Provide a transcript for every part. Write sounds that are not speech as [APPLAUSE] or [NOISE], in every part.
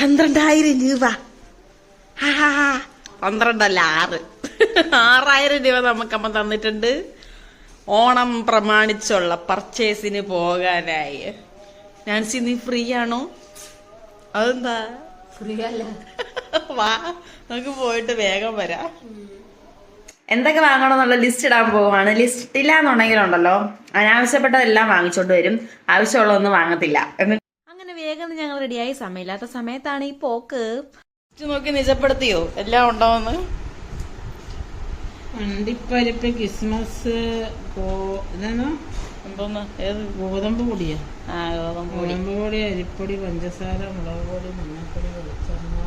പന്ത്രണ്ടായിരം രൂപ. പന്ത്രണ്ടല്ല ആറ്. ആറായിരം രൂപ നമുക്കമ്മ തന്നിട്ടുണ്ട്. ഓണം പ്രമാണിച്ചുള്ള പർച്ചേസിന് പോകാനായി. നാൻസി നീ ഫ്രീ ആണോ അതെന്താ? ഫ്രീ അല്ല [LAUGHS] വാ നമുക്ക് പോയിട്ട് വേഗം വരാം. എന്തൊക്കെ വാങ്ങണം എന്നുള്ള ലിസ്റ്റ് ഇടാൻ പോവാണ്. ലിസ്റ്റ് ഇല്ല എന്നുണ്ടെങ്കിലുണ്ടല്ലോ അനാവശ്യപ്പെട്ടതെല്ലാം വാങ്ങിച്ചോണ്ട് വരും. ആവശ്യമുള്ളതൊന്നും വാങ്ങത്തില്ല. വേഗം ഞങ്ങൾ റെഡിയായി. സമയമില്ലാത്ത സമയത്താണ് ഈ പോക്ക്. നോക്കി നിജപ്പെടുത്തിയോ? എല്ലാം ഉണ്ടോന്ന്? അണ്ടിപ്പരിപ്പ് ക്രിസ്മസ് എന്തോന്ന്? ഏത്? ഗോതമ്പ് പൊടിയാ. ആ ഗോതമ്പ് പൊടി. ഗോതമ്പ് പൊടി അരിപ്പൊടി പഞ്ചസാര മുളക് പൊടി മഞ്ഞൾപ്പൊടി വെളിച്ചെണ്ണ.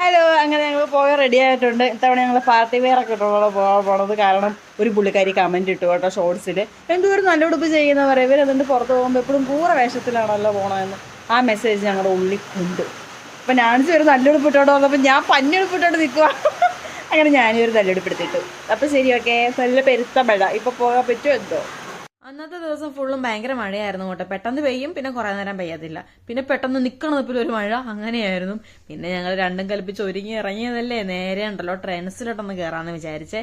ഹലോ അങ്ങനെ ഞങ്ങൾ പോകാൻ റെഡി ആയിട്ടുണ്ട്. ഇത്തവണ ഞങ്ങൾ പാർട്ടി വെയർ ഒക്കെ ഇട്ടുള്ള പോകാൻ പോണത് കാരണം ഒരു പുള്ളിക്കാരി കമന്റ് ഇട്ടു കേട്ടോ ഷോർട്സിൽ എന്തോരം നല്ല ഉടുപ്പ് ചെയ്യുന്ന പറയാം ഇവർ പുറത്ത് പോകുമ്പോൾ എപ്പോഴും കൂറ വേഷത്തിലാണല്ലോ പോണതെന്ന്. ആ മെസ്സേജ് ഞങ്ങളുടെ ഉള്ളിൽ ഉണ്ട്. അപ്പം നാൻസി ഒരു തല്ലെടുപ്പിട്ടോട്ട് വന്നപ്പോൾ ഞാൻ പന്നെടുപ്പിട്ടോട്ട് നിൽക്കുക അങ്ങനെ ഞാനും ഒരു നല്ല അപ്പോൾ അപ്പം ശരി ഓക്കെ നല്ല പെരുത്ത മഴ ഇപ്പോൾ പോകാൻ പറ്റുമോ എന്തോ? അന്നത്തെ ദിവസം ഫുള്ളും ഭയങ്കര മഴയായിരുന്നു കേട്ടോ. പെട്ടെന്ന് പെയ്യും പിന്നെ കുറേ നേരം പെയ്യത്തില്ല പിന്നെ പെട്ടെന്ന് നിൽക്കണ നിപ്പിൽ ഒരു മഴ അങ്ങനെയായിരുന്നു. പിന്നെ ഞങ്ങൾ രണ്ടും കൽപ്പിച്ച് ഒരുങ്ങി ഇറങ്ങിയതല്ലേ? നേരെ ഉണ്ടല്ലോ ട്രെൻസിലോട്ടൊന്ന് കയറാമെന്ന് വിചാരിച്ചേ.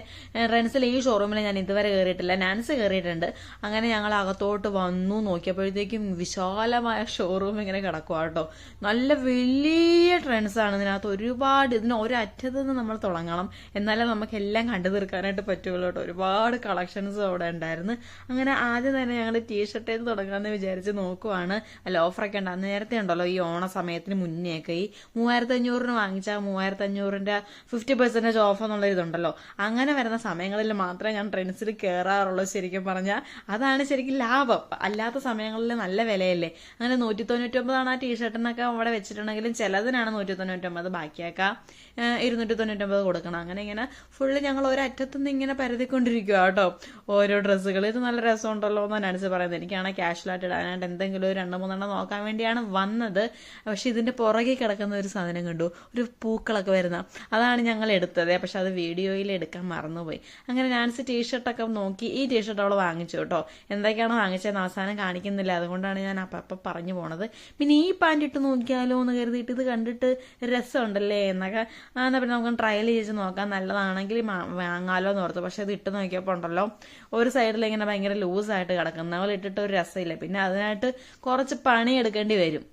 ട്രെൻസിൽ ഈ ഷോറൂമിൽ ഞാൻ ഇതുവരെ കയറിയിട്ടില്ല നാൻസ് കയറിയിട്ടുണ്ട് അങ്ങനെ ഞങ്ങൾ അകത്തോട്ട് വന്നു. നോക്കിയപ്പോഴത്തേക്കും വിശാലമായ ഷോറൂം ഇങ്ങനെ കിടക്കുക കേട്ടോ. നല്ല വലിയ ട്രെൻസാണ് ഇതിനകത്ത്. ഒരുപാട് ഇതിന് ഒരറ്റത്ത് നിന്ന് നമ്മൾ തുടങ്ങണം. എന്നാലേ നമുക്ക് എല്ലാം കണ്ടു തീർക്കാനായിട്ട് പറ്റുള്ളൂ കേട്ടോ. ഒരുപാട് കളക്ഷൻസ് അവിടെ ഉണ്ടായിരുന്നു. അങ്ങനെ ആദ്യം തന്നെ ഞങ്ങൾ ടീഷർട്ടിൽ തുടങ്ങാമെന്ന് വിചാരിച്ച് നോക്കുവാണ്. അല്ല ഓഫറൊക്കെ ഉണ്ട്. അന്ന് നേരത്തെ ഉണ്ടല്ലോ ഈ ഓണ സമയത്തിന് മുന്നേയൊക്കെ. ഈ മൂവായിരത്തി അഞ്ഞൂറിന് വാങ്ങിച്ചാൽ മൂവായിരത്തി അഞ്ഞൂറിന്റെ ഫിഫ്റ്റി പെർസെന്റേജ് ഓഫ് എന്നുള്ള ഇതുണ്ടല്ലോ. അങ്ങനെ വരുന്ന സമയങ്ങളിൽ മാത്രമേ ഞാൻ ട്രെൻഡ്സിൽ കയറാറുള്ളൂ ശരിക്കും പറഞ്ഞാൽ അതാണ് ശരിക്കും ലാഭം. അല്ലാത്ത സമയങ്ങളിൽ നല്ല വിലയല്ലേ. അങ്ങനെ നൂറ്റി തൊണ്ണൂറ്റൊമ്പതാണ് ആ ടീഷർട്ടിനൊക്കെ അവിടെ വെച്ചിട്ടുണ്ടെങ്കിലും ചിലതിനാണ് നൂറ്റി തൊണ്ണൂറ്റൊമ്പത് ബാക്കിയാക്കാം. ഇരുന്നൂറ്റി തൊണ്ണൂറ്റൊമ്പത് കൊടുക്കണം. അങ്ങനെ ഇങ്ങനെ ഫുള്ള് ഞങ്ങൾ ഒരറ്റത്തുനിന്ന് ഇങ്ങനെ പരതിക്കൊണ്ടിരിക്കുക കേട്ടോ. ഓരോ ഡ്രസ്സുകൾ ഇത് നല്ല രസമുണ്ടല്ലോ എന്നാണ് അനുസരിച്ച് പറയുന്നത്. എനിക്കാണെങ്കിൽ ക്യാഷ്വലായിട്ട് ഇടാനായിട്ട് എന്തെങ്കിലും ഒരു രണ്ട് മൂന്നെണ്ണം നോക്കാൻ വേണ്ടിയാണ് വന്നത്. പക്ഷെ ഇതിന്റെ പുറകെ കിടക്കുന്ന ഒരു സാധനം കണ്ടു. ഒരു പൂക്കളൊക്കെ വരുന്ന. അതാണ് ഞങ്ങൾ എടുത്തത്. പക്ഷെ അത് വീഡിയോയിൽ എടുക്കാൻ മറന്നുപോയി. അങ്ങനെ നാൻസി ടീഷർട്ടൊക്കെ നോക്കി ഈ ടീഷർട്ട് അവൾ വാങ്ങിച്ചു കേട്ടോ. എന്തൊക്കെയാണ് വാങ്ങിച്ചതെന്ന് അവസാനം കാണിക്കുന്നില്ല. അതുകൊണ്ടാണ് ഞാൻ അപ്പം പറഞ്ഞു പോണത്. പിന്നെ ഈ പാന്റ് ഇട്ട് നോക്കിയാലോ എന്ന് കരുതിയിട്ട് ഇത് കണ്ടിട്ട് രസമുണ്ടല്ലേ എന്നൊക്കെ. എന്നാ പിന്നെ നമുക്ക് ട്രയൽ ചെയ്ത് നോക്കാം. നല്ലതാണെങ്കിൽ വാങ്ങാലോ എന്ന് ഓർത്തു. പക്ഷെ ഇത് ഇട്ട് നോക്കിയപ്പോൾ ഉണ്ടല്ലോ. ഒരു സൈഡിൽ ഇങ്ങനെ ഭയങ്കര ലൂസായിട്ട് കിടക്കുന്ന പോലെ ഇട്ടിട്ട് ഒരു രസമില്ല. പിന്നെ അതിനായിട്ട് കുറച്ച് പണി എടുക്കേണ്ടി വരും.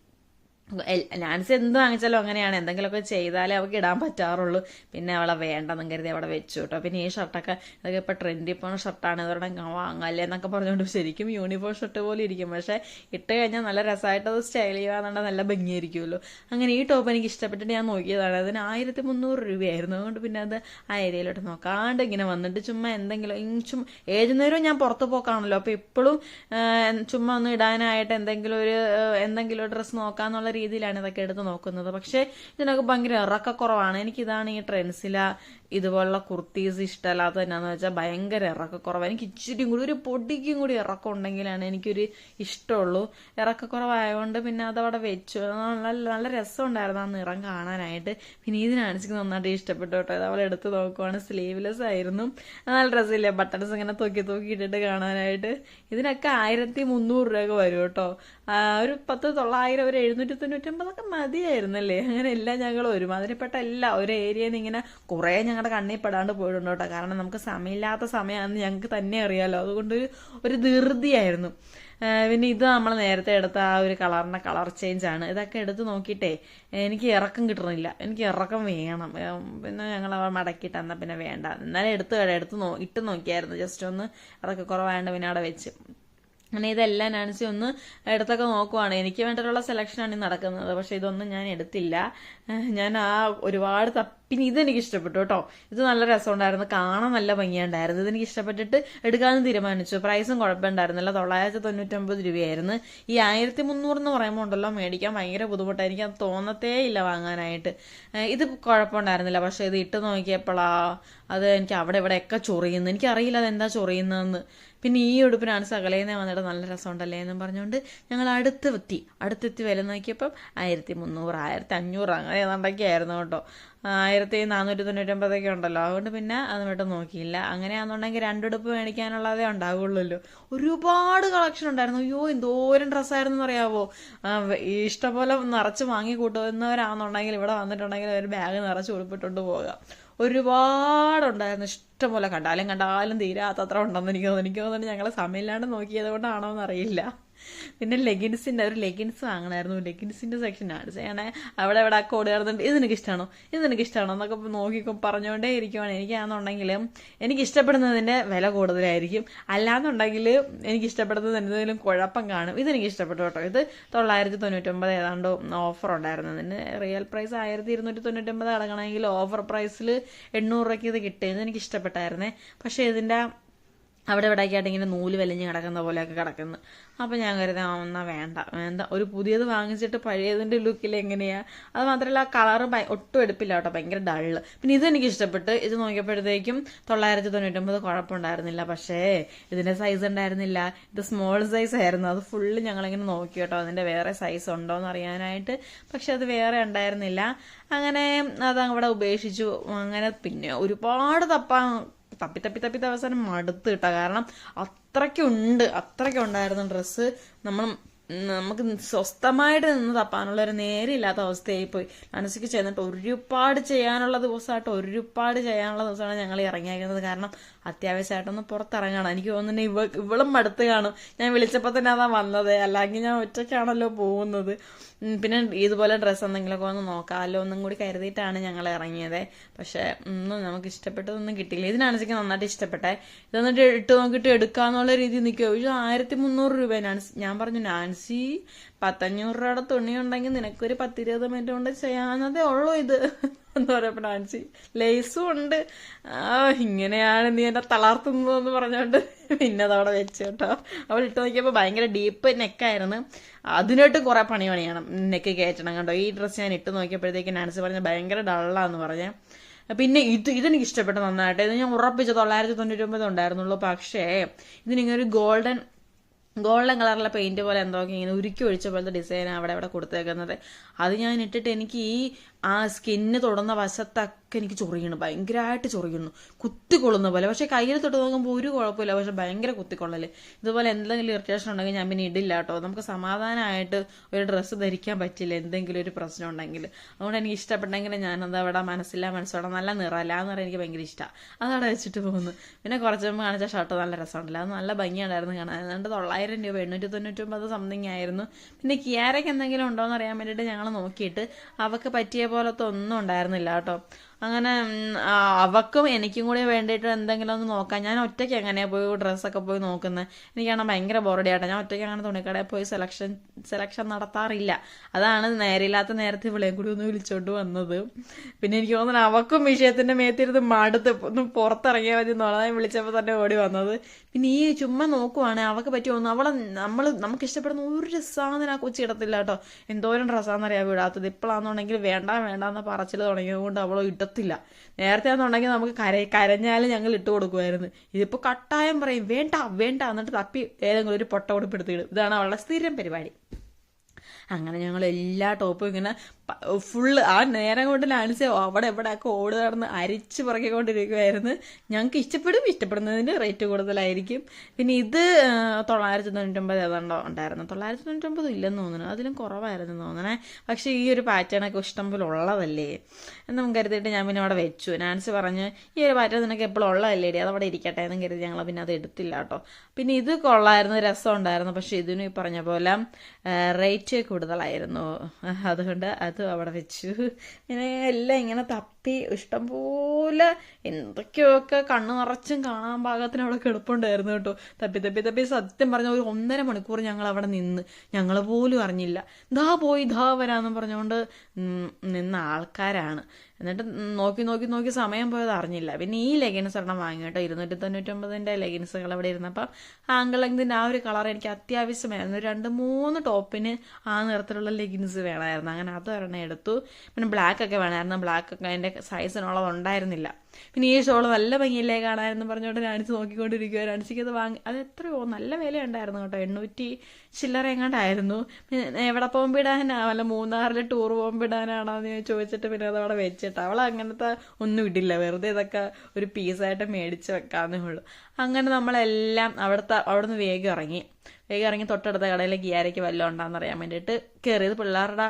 നാൻസി എന്ത് വാങ്ങിച്ചാലും അങ്ങനെയാണ്. എന്തെങ്കിലുമൊക്കെ ചെയ്താലേ അവൾക്ക് ഇടാൻ പറ്റാറുള്ളൂ. പിന്നെ അവളെ വേണ്ടെന്നും കരുതി അവിടെ വെച്ചു കേട്ടോ. പിന്നെ ഈ ഷർട്ടൊക്കെ ഇതൊക്കെ ഇപ്പൊ ട്രെൻഡിൽ പോണ ഷർട്ടാണ് ഇതോടെ വാങ്ങാല്ലേ എന്നൊക്കെ പറഞ്ഞുകൊണ്ട് ശരിക്കും യൂണിഫോം ഷർട്ട് പോലെ ഇരിക്കും. പക്ഷെ ഇട്ട് കഴിഞ്ഞാൽ നല്ല രസമായിട്ട് അത് സ്റ്റൈൽ ചെയ്യാന്നുണ്ടെങ്കിൽ നല്ല ഭംഗിയായിരിക്കുമല്ലോ. അങ്ങനെ ഈ ടോപ്പ് എനിക്ക് ഇഷ്ടപ്പെട്ടിട്ട് ഞാൻ നോക്കിയതാണ്. അതിന് ആയിരത്തി മുന്നൂറ് രൂപയായിരുന്നു. അതുകൊണ്ട് പിന്നെ അത് ആ ഏരിയയിലോട്ട് നോക്കാണ്ട് ഇങ്ങനെ വന്നിട്ട് ചുമ്മാ എന്തെങ്കിലും ഈ ചും ഏത് ഞാൻ പുറത്ത് പോക്കാണല്ലോ. അപ്പൊ ഇപ്പോഴും ചുമ്മാ ഒന്ന് ഇടാനായിട്ട് എന്തെങ്കിലും ഒരു എന്തെങ്കിലും ഡ്രസ്സ് നോക്കാന്നുള്ള രീതിയിലാണ് ഇതൊക്കെ എടുത്ത് നോക്കുന്നത്. പക്ഷേ ഇതിനൊക്കെ ഭയങ്കര ഇറക്കക്കുറവാണ്. എനിക്കിതാണ് ഈ ട്രെൻസില ഇതുപോലുള്ള കുർത്തീസ് ഇഷ്ടമല്ലാത്ത എന്നാന്ന് വെച്ചാൽ ഭയങ്കര ഇറക്കക്കുറവ്. എനിക്ക് ഇച്ചിരി കൂടി ഒരു പൊടിക്കും കൂടി ഇറക്കം ഉണ്ടെങ്കിലാണ് എനിക്കൊരു ഇഷ്ടമുള്ളൂ. ഇറക്കക്കുറവായതുകൊണ്ട് പിന്നെ അതവിടെ വെച്ചു. നല്ല നല്ല രസമുണ്ടായിരുന്നു ആ നിറം കാണാനായിട്ട്. പിന്നെ ഇതിനനുസരിച്ച് നന്നായിട്ട് ഇഷ്ടപ്പെട്ടു കേട്ടോ. അവൾ എടുത്ത് നോക്കുവാണ്. സ്ലീവ്ലെസ് ആയിരുന്നു. നല്ല രസമില്ല? ബട്ടൺസ് ഇങ്ങനെ തൂക്കി തൂക്കി ഇട്ടിട്ട് കാണാനായിട്ട്. ഇതിനൊക്കെ ആയിരത്തി മുന്നൂറ് രൂപയൊക്കെ വരും കേട്ടോ. ഒരു പത്ത് തൊള്ളായിരം ഒരു എഴുന്നൂറ്റി തൊണ്ണൂറ്റമ്പതൊക്കെ മതിയായിരുന്നല്ലേ? അങ്ങനെ എല്ലാം ഞങ്ങൾ ഒരുമാതിരിപ്പെട്ട എല്ലാ ഒരു ഏരിയയിൽ നിന്ന് ഇങ്ങനെ കുറേ ഞങ്ങളുടെ കണ്ണിൽ പെടാണ്ട് പോയിട്ടുണ്ട് കേട്ടോ. കാരണം നമുക്ക് സമയമില്ലാത്ത സമയമാണെന്ന് ഞങ്ങൾക്ക് തന്നെ അറിയാലോ. അതുകൊണ്ട് ഒരു ധൃതിയായിരുന്നു. പിന്നെ ഇത് നമ്മൾ നേരത്തെ എടുത്ത ആ ഒരു കളറിന്റെ കളർ ചേഞ്ച് ആണ്. ഇതൊക്കെ എടുത്ത് നോക്കിയിട്ടേ എനിക്ക് ഇറക്കം കിട്ടണില്ല. എനിക്ക് ഇറക്കം വേണം. പിന്നെ ഞങ്ങൾ മടക്കിയിട്ട് എന്നാൽ പിന്നെ വേണ്ട. എന്നാലും എടുത്ത് എടുത്ത് നോ ഇട്ട് നോക്കിയായിരുന്നു. ജസ്റ്റ് ഒന്ന് അതൊക്കെ കുറവായതുകൊണ്ട് പിന്നെ അവിടെ വെച്ച്. അങ്ങനെ ഇതെല്ലാം നാൻസി ഒന്ന് എടുത്തൊക്കെ നോക്കുവാണ്. എനിക്ക് വേണ്ടിയിട്ടുള്ള സെലക്ഷനാണ് നടക്കുന്നത്. പക്ഷെ ഇതൊന്നും ഞാൻ എടുത്തില്ല. ഞാൻ ആ ഒരുപാട് തപ്പി പിന്നെ ഇതെനിക്ക് ഇഷ്ടപ്പെട്ടു കേട്ടോ. ഇത് നല്ല രസമുണ്ടായിരുന്നു. കാണാൻ നല്ല ഭംഗിയുണ്ടായിരുന്നു. ഇതെനിക്ക് ഇഷ്ടപ്പെട്ടിട്ട് എടുക്കാമെന്ന് തീരുമാനിച്ചു പ്രൈസും കുഴപ്പമുണ്ടായിരുന്നില്ല. തൊള്ളായിരത്തി തൊണ്ണൂറ്റൊമ്പത് രൂപയായിരുന്നു. ഈ ആയിരത്തി മുന്നൂറ് എന്ന് പറയുമ്പോൾ ഉണ്ടല്ലോ മേടിക്കാൻ ഭയങ്കര ബുദ്ധിമുട്ടാണ് എനിക്ക് അത് തോന്നത്തേ ഇല്ല വാങ്ങാനായിട്ട്. ഇത് കുഴപ്പമുണ്ടായിരുന്നില്ല. പക്ഷെ ഇത് ഇട്ട് നോക്കിയപ്പോഴാ അത് എനിക്ക് അവിടെ ഇവിടെയൊക്കെ ചൊറിയുന്നു. എനിക്കറിയില്ല അതെന്താ ചൊറിയുന്നതെന്ന്. പിന്നെ ഈ ഉടുപ്പിനാണ് സകലേന്ന് വന്നിട്ട് നല്ല രസമുണ്ടല്ലേ എന്നും പറഞ്ഞുകൊണ്ട് ഞങ്ങൾ അടുത്തെത്തി അടുത്തെത്തി വില നോക്കിയപ്പം ആയിരത്തി മുന്നൂറ് ആയിരത്തി അഞ്ഞൂറ് അങ്ങനെ ഏതാണ്ടൊക്കെ ആയിരുന്നു കേട്ടോ. ആയിരത്തി നാനൂറ്റി തൊണ്ണൂറ്റൊമ്പതൊക്കെ ഉണ്ടല്ലോ. അതുകൊണ്ട് പിന്നെ അത് വിട്ട് നോക്കിയില്ല. അങ്ങനെയാണെന്നുണ്ടെങ്കിൽ രണ്ടെടുപ്പ് മേടിക്കാനുള്ളതേ ഉണ്ടാവുള്ളൂ ഒരുപാട് കളക്ഷൻ ഉണ്ടായിരുന്നു. അയ്യോ എന്തോരം ഡ്രസ്സായിരുന്നു അറിയാവോ ഇഷ്ടംപോലെ നിറച്ച് വാങ്ങി കൂട്ടുന്നവരാണെന്നുണ്ടെങ്കിൽ ഇവിടെ വന്നിട്ടുണ്ടെങ്കിൽ ഒരു ബാഗ് നിറച്ച് ഉടുപ്പിട്ടുണ്ട് പോകാം ഒരുപാടുണ്ടായിരുന്നു. ഇഷ്ടംപോലെ കണ്ടാലും കണ്ടാലും തീരാത്തത്ര ഉണ്ടെന്ന് എനിക്ക് തോന്നുന്നു. എനിക്ക് തോന്നുന്നു ഞങ്ങൾ സമയമില്ലാണ്ട് നോക്കിയത് കൊണ്ടാണോ എന്നറിയില്ല പിന്നെ ലെഗിൻസിന്റെ ഒരു ലെഗിൻസ് വാങ്ങണമായിരുന്നു ലെഗിൻസിന്റെ സെക്ഷനാണ് ചെയ്യണേ അവിടെ അവിടെ ആ കോഡ് കയറുന്നുണ്ട് ഇത് നിനക്ക് ഇഷ്ടമാണോ ഇത് നിനക്ക് ഇഷ്ടമാണോ എന്നൊക്കെ നോക്കി പറഞ്ഞുകൊണ്ടേ ഇരിക്കുവാണ്. എനിക്കാണെന്നുണ്ടെങ്കിൽ എനിക്ക് ഇഷ്ടപ്പെടുന്നതിന്റെ വില കൂടുതലായിരിക്കും. അല്ലാന്നുണ്ടെങ്കിൽ എനിക്ക് ഇഷ്ടപ്പെടുന്നത് എന്തെങ്കിലും കുഴപ്പം കാണും. ഇതെനിക്ക് ഇഷ്ടപ്പെട്ടു കേട്ടോ. ഇത് തൊള്ളായിരത്തി തൊണ്ണൂറ്റൊമ്പത് ഏതാണ്ട് ഓഫർ ഉണ്ടായിരുന്നു. ഇതിന് റിയൽ പ്രൈസ് ആയിരത്തി ഇരുന്നൂറ്റി തൊണ്ണൂറ്റൊമ്പത് അടങ്ങണമെങ്കിൽ ഓഫർ പ്രൈസിൽ എണ്ണൂറ് രൂപയ്ക്ക് ഇത് കിട്ടിയത് എനിക്ക് ഇഷ്ടപ്പെട്ടായിരുന്നേ പക്ഷേ ഇതിന്റെ അവിടെ ഇവിടെ ആയിട്ട് ഇങ്ങനെ നൂൽ വലിഞ്ഞ് കിടക്കുന്ന പോലെയൊക്കെ കിടക്കുന്നു. അപ്പോൾ ഞാൻ കരുതി ആ എന്നാ വേണ്ട വേണ്ട. ഒരു പുതിയത് വാങ്ങിച്ചിട്ട് പഴയതിന്റെ ലുക്കിൽ എങ്ങനെയാണ് അത് മാത്രമല്ല ആ കളറ് ഒട്ടും എടുപ്പില്ല കേട്ടോ ഭയങ്കര ഡള്ള് പിന്നെ ഇത് എനിക്ക് ഇഷ്ടപ്പെട്ട് ഇത് നോക്കിയപ്പോഴത്തേക്കും തൊള്ളായിരത്തി തൊണ്ണൂറ്റൊമ്പത് കുഴപ്പമുണ്ടായിരുന്നില്ല. പക്ഷേ ഇതിന്റെ സൈസ് ഉണ്ടായിരുന്നില്ല. ഇത് സ്മോൾ സൈസ് ആയിരുന്നു. അത് ഫുള്ള് ഞങ്ങളിങ്ങനെ നോക്കി കേട്ടോ അതിന്റെ വേറെ സൈസ് ഉണ്ടോ എന്ന് അറിയാനായിട്ട്. പക്ഷെ അത് വേറെ ഉണ്ടായിരുന്നില്ല. അങ്ങനെ അത് അവിടെ ഉപേക്ഷിച്ചു. അങ്ങനെ പിന്നെ ഒരുപാട് തപ്പാൻ തപ്പി തപ്പി തപ്പി അവസാനം മടുത്ത് കിട്ടാം. കാരണം അത്രയ്ക്കുണ്ട് അത്രയ്ക്കുണ്ടായിരുന്നു ഡ്രസ്സ് നമ്മൾ നമുക്ക് സ്വസ്ഥമായിട്ട് നിന്ന് തപ്പാനുള്ള ഒരു നേരില്ലാത്ത അവസ്ഥയായി പോയി മനസ്സിക്ക് ചെന്നിട്ട് ഒരുപാട് ചെയ്യാനുള്ള ദിവസമായിട്ട് ഒരുപാട് ചെയ്യാനുള്ള ദിവസമാണ് ഞങ്ങൾ ഇറങ്ങിയേക്കുന്നത്. കാരണം അത്യാവശ്യമായിട്ടൊന്ന് പുറത്തിറങ്ങണം. എനിക്ക് തോന്നുന്നു ഇവ ഇവളും മടുത്ത് കാണും. ഞാൻ വിളിച്ചപ്പോൾ തന്നെ അതാ വന്നത്. അല്ലെങ്കിൽ ഞാൻ ഒറ്റയ്ക്കാണല്ലോ പോകുന്നത്. പിന്നെ ഇതുപോലെ ഡ്രസ്സ് എന്തെങ്കിലുമൊക്കെ ഒന്ന് നോക്കാമല്ലോ ഒന്നും കൂടി കരുതിയിട്ടാണ് ഞങ്ങൾ ഇറങ്ങിയത്. പക്ഷേ ഒന്നും നമുക്ക് ഇഷ്ടപ്പെട്ടതൊന്നും കിട്ടിയില്ല. ഇതിനാണ് ശരിക്കും നന്നായിട്ട് ഇഷ്ടപ്പെട്ടെ. ഇതെന്നിട്ട് ഇട്ട് നോക്കിയിട്ട് എടുക്കാന്നുള്ള രീതിയിൽ നിൽക്കുക ഒരു ആയിരത്തി മുന്നൂറ് രൂപ നാൻസി ഞാൻ പറഞ്ഞു നാൻസി പത്തഞ്ഞൂറ് രൂപയുടെ തുണി ഉണ്ടെങ്കിൽ നിനക്കൊരു പത്തിരുപത് മിനിറ്റ് കൊണ്ട് ചെയ്യാവുന്നതേ ഉള്ളൂ ഇത്. എന്ന് പറയപ്പോ നാൻസി ലേസും ഉണ്ട്. ആ ഇങ്ങനെയാണ് നീ എന്നെ തളർത്തുന്നതെന്ന് പറഞ്ഞോണ്ട് പിന്നെ അതവിടെ വെച്ച് കേട്ടോ. അവൾ ഇട്ട് നോക്കിയപ്പോൾ ഭയങ്കര ഡീപ്പ് നെക്കായിരുന്നു അതിനായിട്ട് കുറെ പണി പണിയണം. നെക്ക് കയറ്റണം കണ്ടോ? ഈ ഡ്രസ്സ് ഞാൻ ഇട്ട് നോക്കിയപ്പോഴത്തേക്ക് നാൻസി പറഞ്ഞ ഭയങ്കര ഡള്ളാന്ന് പറഞ്ഞേ. പിന്നെ ഇത് ഇതെനിക്ക് ഇഷ്ടപ്പെട്ടു നന്നായിട്ട്. ഇത് ഞാൻ ഉറപ്പിച്ച തൊള്ളായിരത്തി തൊണ്ണൂറ്റി ഒമ്പത് ഉണ്ടായിരുന്നുള്ളൂ. പക്ഷേ ഇതിനിങ്ങനെ ഒരു ഗോൾഡൻ ഗോൾഡൻ കളറിലെ പെയിന്റ് പോലെ എന്തോ ഇങ്ങനെ ഉരുക്കി ഒഴിച്ച പോലത്തെ ഡിസൈൻ അവിടെ അവിടെ കൊടുത്തേക്കുന്നത്. അത് ഞാൻ ഇട്ടിട്ട് എനിക്ക് ഈ ആ സ്കിന്ന് തൊടുന്ന വശത്തൊക്കെ എനിക്ക് ചൊറിയണം ഭയങ്കരമായിട്ട് ചൊറിയുന്നു. കുത്തിക്കൊള്ളുന്ന പോലെ. പക്ഷെ കയ്യിൽ തൊട്ട് നോക്കുമ്പോൾ ഒരു കുഴപ്പമില്ല. പക്ഷെ ഭയങ്കര കുത്തിക്കൊള്ളൽ. ഇതുപോലെ എന്തെങ്കിലും ഇറിറ്റേഷൻ ഉണ്ടെങ്കിൽ ഞാൻ പിന്നെ ഇടില്ല കേട്ടോ. നമുക്ക് സമാധാനമായിട്ട് ഒരു ഡ്രസ്സ് ധരിക്കാൻ പറ്റില്ല. എന്തെങ്കിലും ഒരു പ്രശ്നം ഉണ്ടെങ്കിൽ. അതുകൊണ്ട് എനിക്ക് ഇഷ്ടപ്പെട്ടെങ്കിൽ ഞാനത് അവിടെ മനസ്സില്ല മനസ്സോടെ നല്ല നിറമല്ല എന്ന് പറയാൻ എനിക്ക് ഭയങ്കര ഇഷ്ടമാണ് അതവിടെ വെച്ചിട്ട് പോകുന്നു. പിന്നെ കുറച്ച് മുമ്പ് കാണിച്ച ഷർട്ട് നല്ല രസമുണ്ടല്ലോ. അത് നല്ല ഭംഗിയുണ്ടായിരുന്നു കാണാൻ. അതുകൊണ്ട് തൊള്ളായിരം രൂപ എണ്ണൂറ്റി തൊണ്ണൂറ്റി ഒമ്പത് സംതിങ് ആയിരുന്നു. പിന്നെ കിയാരയ്ക്ക് എന്തെങ്കിലും ഉണ്ടോ എന്ന് അറിയാൻ വേണ്ടിയിട്ട് ഞങ്ങൾ നോക്കിയിട്ട് അവക്ക് പറ്റിയ പോലത്തെ ഒന്നും ഉണ്ടായിരുന്നില്ല കേട്ടോ. അങ്ങനെ അവക്കും എനിക്കും കൂടി വേണ്ടിയിട്ട് എന്തെങ്കിലും ഒന്ന് നോക്കാം. ഞാൻ ഒറ്റയ്ക്ക് എങ്ങനെയാണ് പോയി ഡ്രസ്സൊക്കെ പോയി നോക്കുന്നത് എനിക്കാണ് ഭയങ്കര ബോറടി ആട്ടെ ഞാൻ ഒറ്റയ്ക്ക് അങ്ങനെ തുണിക്കടയിൽ പോയി സെലക്ഷൻ സെലക്ഷൻ നടത്താറില്ല. അതാണ് നേരില്ലാത്ത നേരത്തെ ഇവിളെയും കൂടി ഒന്ന് വിളിച്ചോണ്ട് വന്നത്. പിന്നെ എനിക്ക് തോന്നുന്നു അവക്കും വിഷയത്തിന്റെ മേത്തിരുന്ന് മടുത്ത് ഒന്ന് പുറത്തിറങ്ങിയാൽ മതി എന്നുള്ളതായി വിളിച്ചപ്പോൾ തന്നെ ഓടി വന്നത്. പിന്നെ ഈ ചുമ്മാ നോക്കുവാണ് അവക്ക് ഒന്നും അവളെ നമ്മൾ നമുക്ക് ഇഷ്ടപ്പെടുന്ന ഒരു സാധനം ആ കൊച്ചി ഇടത്തില്ല കേട്ടോ. എന്തോരം ഡ്രസ്സാണെന്നറിയാം വിടാത്തത് ഇപ്പോഴാണെന്നുണ്ടെങ്കിൽ വേണ്ട വേണ്ട എന്ന് പറച്ചിൽ തുടങ്ങിയത് കൊണ്ട് അവൾ ഇടത്തില്ല നേരത്തെ ആണെന്നുണ്ടെങ്കിൽ നമുക്ക് കര കരഞ്ഞാലും ഞങ്ങൾ ഇട്ട് കൊടുക്കുമായിരുന്നു. ഇതിപ്പോൾ കട്ടായം പറയും വേണ്ട വേണ്ട എന്നിട്ട് തപ്പി ഏതെങ്കിലും ഒരു പൊട്ട കൊടുപ്പെടുത്തിയിടും ഇതാണ് അവളുടെ സ്ഥിരം പരിപാടി. അങ്ങനെ ഞങ്ങൾ എല്ലാ ടോപ്പും ഇങ്ങനെ ഫുള്ള് ആ നേരം കൊണ്ട് ലാൻസ് അവിടെ എവിടെയൊക്കെ ഓട് നടന്ന് അരിച്ച് പറക്കിക്കൊണ്ടിരിക്കുമായിരുന്നു ഞങ്ങൾക്ക് ഇഷ്ടപ്പെടും ഇഷ്ടപ്പെടുന്നതിന് റേറ്റ് കൂടുതലായിരിക്കും. പിന്നെ ഇത് തൊള്ളായിരത്തി തൊണ്ണൂറ്റൊമ്പത് ഏതാണ്ടോ ഉണ്ടായിരുന്നു. തൊള്ളായിരത്തി തൊണ്ണൂറ്റൊമ്പത് ഇല്ലെന്ന് തോന്നുന്നു. അതിലും കുറവായിരുന്നു തോന്നണേ. പക്ഷേ ഈ ഒരു പാറ്റേണൊക്കെ ഇഷ്ടം പോലെ ഉള്ളതല്ലേ? എന്നും കരുതിയിട്ട് ഞാൻ പിന്നെ അവിടെ വെച്ചു. നാൻസി പറഞ്ഞ് ഈ ഒരു പാറ്റേൺ നിനക്ക് എപ്പോഴും ഉള്ളതല്ലേ അത് അവിടെ ഇരിക്കട്ടെ എന്നും കരുതി ഞങ്ങൾ പിന്നെ അത് എടുത്തില്ല കേട്ടോ. പിന്നെ ഇത് കൊള്ളായിരുന്നു രസം ഉണ്ടായിരുന്നു. പക്ഷേ ഇതിനും ഈ പറഞ്ഞ പോലെ റേറ്റ് കൂടുതലായിരുന്നു. അതുകൊണ്ട് അത് അവിടെ വെച്ചു. ഇങ്ങനെ എല്ലാം ഇങ്ങനെ തപ്പി ഇഷ്ടംപോലെ എന്തൊക്കെയൊക്കെ കണ്ണ് നിറച്ചും കാണാൻ പാകത്തിന് അവിടെ കിടപ്പുണ്ടായിരുന്നു കേട്ടോ. തപ്പി തപ്പി തപ്പി സത്യം പറഞ്ഞ ഒരു ഒന്നര മണിക്കൂർ ഞങ്ങൾ അവിടെ നിന്ന്. ഞങ്ങൾ പോലും അറിഞ്ഞില്ല. ദാ പോയി ധാ വരാന്ന് പറഞ്ഞുകൊണ്ട് നിന്ന ആൾക്കാരാണ്. എന്നിട്ട് നോക്കി നോക്കി നോക്കി സമയം പോയത് അറിഞ്ഞില്ല. പിന്നെ ഈ ലെഗിൻസ് ഒരെണ്ണം വാങ്ങി കേട്ടോ. ഇരുന്നൂറ്റി തൊണ്ണൂറ്റൊമ്പതിന്റെ ലെഗിൻസുകൾ അവിടെ ഇരുന്നപ്പം ആങ്കിൾ ആ ഒരു കളർ എനിക്ക് അത്യാവശ്യമായിരുന്നു. രണ്ട് മൂന്ന് ടോപ്പിന് ആ നിറത്തിലുള്ള ലെഗിൻസ് വേണമായിരുന്നു. അങ്ങനെ അതൊരെണ്ണം എടുത്തു. പിന്നെ ബ്ലാക്ക് ഒക്കെ വേണമായിരുന്നു. ബ്ലാക്ക് ഒക്കെ അതിന്റെ സൈസിനുള്ളത് ഉണ്ടായിരുന്നില്ല പിന്നെ ഈ ഷോൾ നല്ല ഭംഗിയില്ലേ കാണാനെന്ന് പറഞ്ഞുകൊണ്ട് നാണിച്ച് നോക്കിക്കൊണ്ടിരിക്കുക നാണിച്ചിക്ക് അത് വാങ്ങി അത് എത്രയോ നല്ല വില ഉണ്ടായിരുന്നു കേട്ടോ. എണ്ണൂറ്റി ചില്ലറ എങ്ങാണ്ടായിരുന്നു. എവിടെ പോകുമ്പിടാനാ അല്ല മൂന്നാറിൽ ടൂർ പോകുമ്പോഴിടാനാണോ എന്ന് ചോദിച്ചിട്ട് പിന്നെ അത് അവിടെ വെച്ചിട്ട്. അവൾ അങ്ങനത്തെ ഒന്നും ഇടില്ല. വെറുതെ ഇതൊക്കെ ഒരു പീസായിട്ട് മേടിച്ച് വെക്കാന്നേ ഉള്ളൂ. അങ്ങനെ നമ്മളെല്ലാം അവിടുത്തെ അവിടുന്ന് വേഗം ഇറങ്ങി. വേഗം ഇറങ്ങി തൊട്ടടുത്ത കടയിലെ ഗിയാരയ്ക്ക് വല്ലതും ഉണ്ടാന്ന് അറിയാൻ വേണ്ടിയിട്ട് കയറിയത് പിള്ളേരുടെ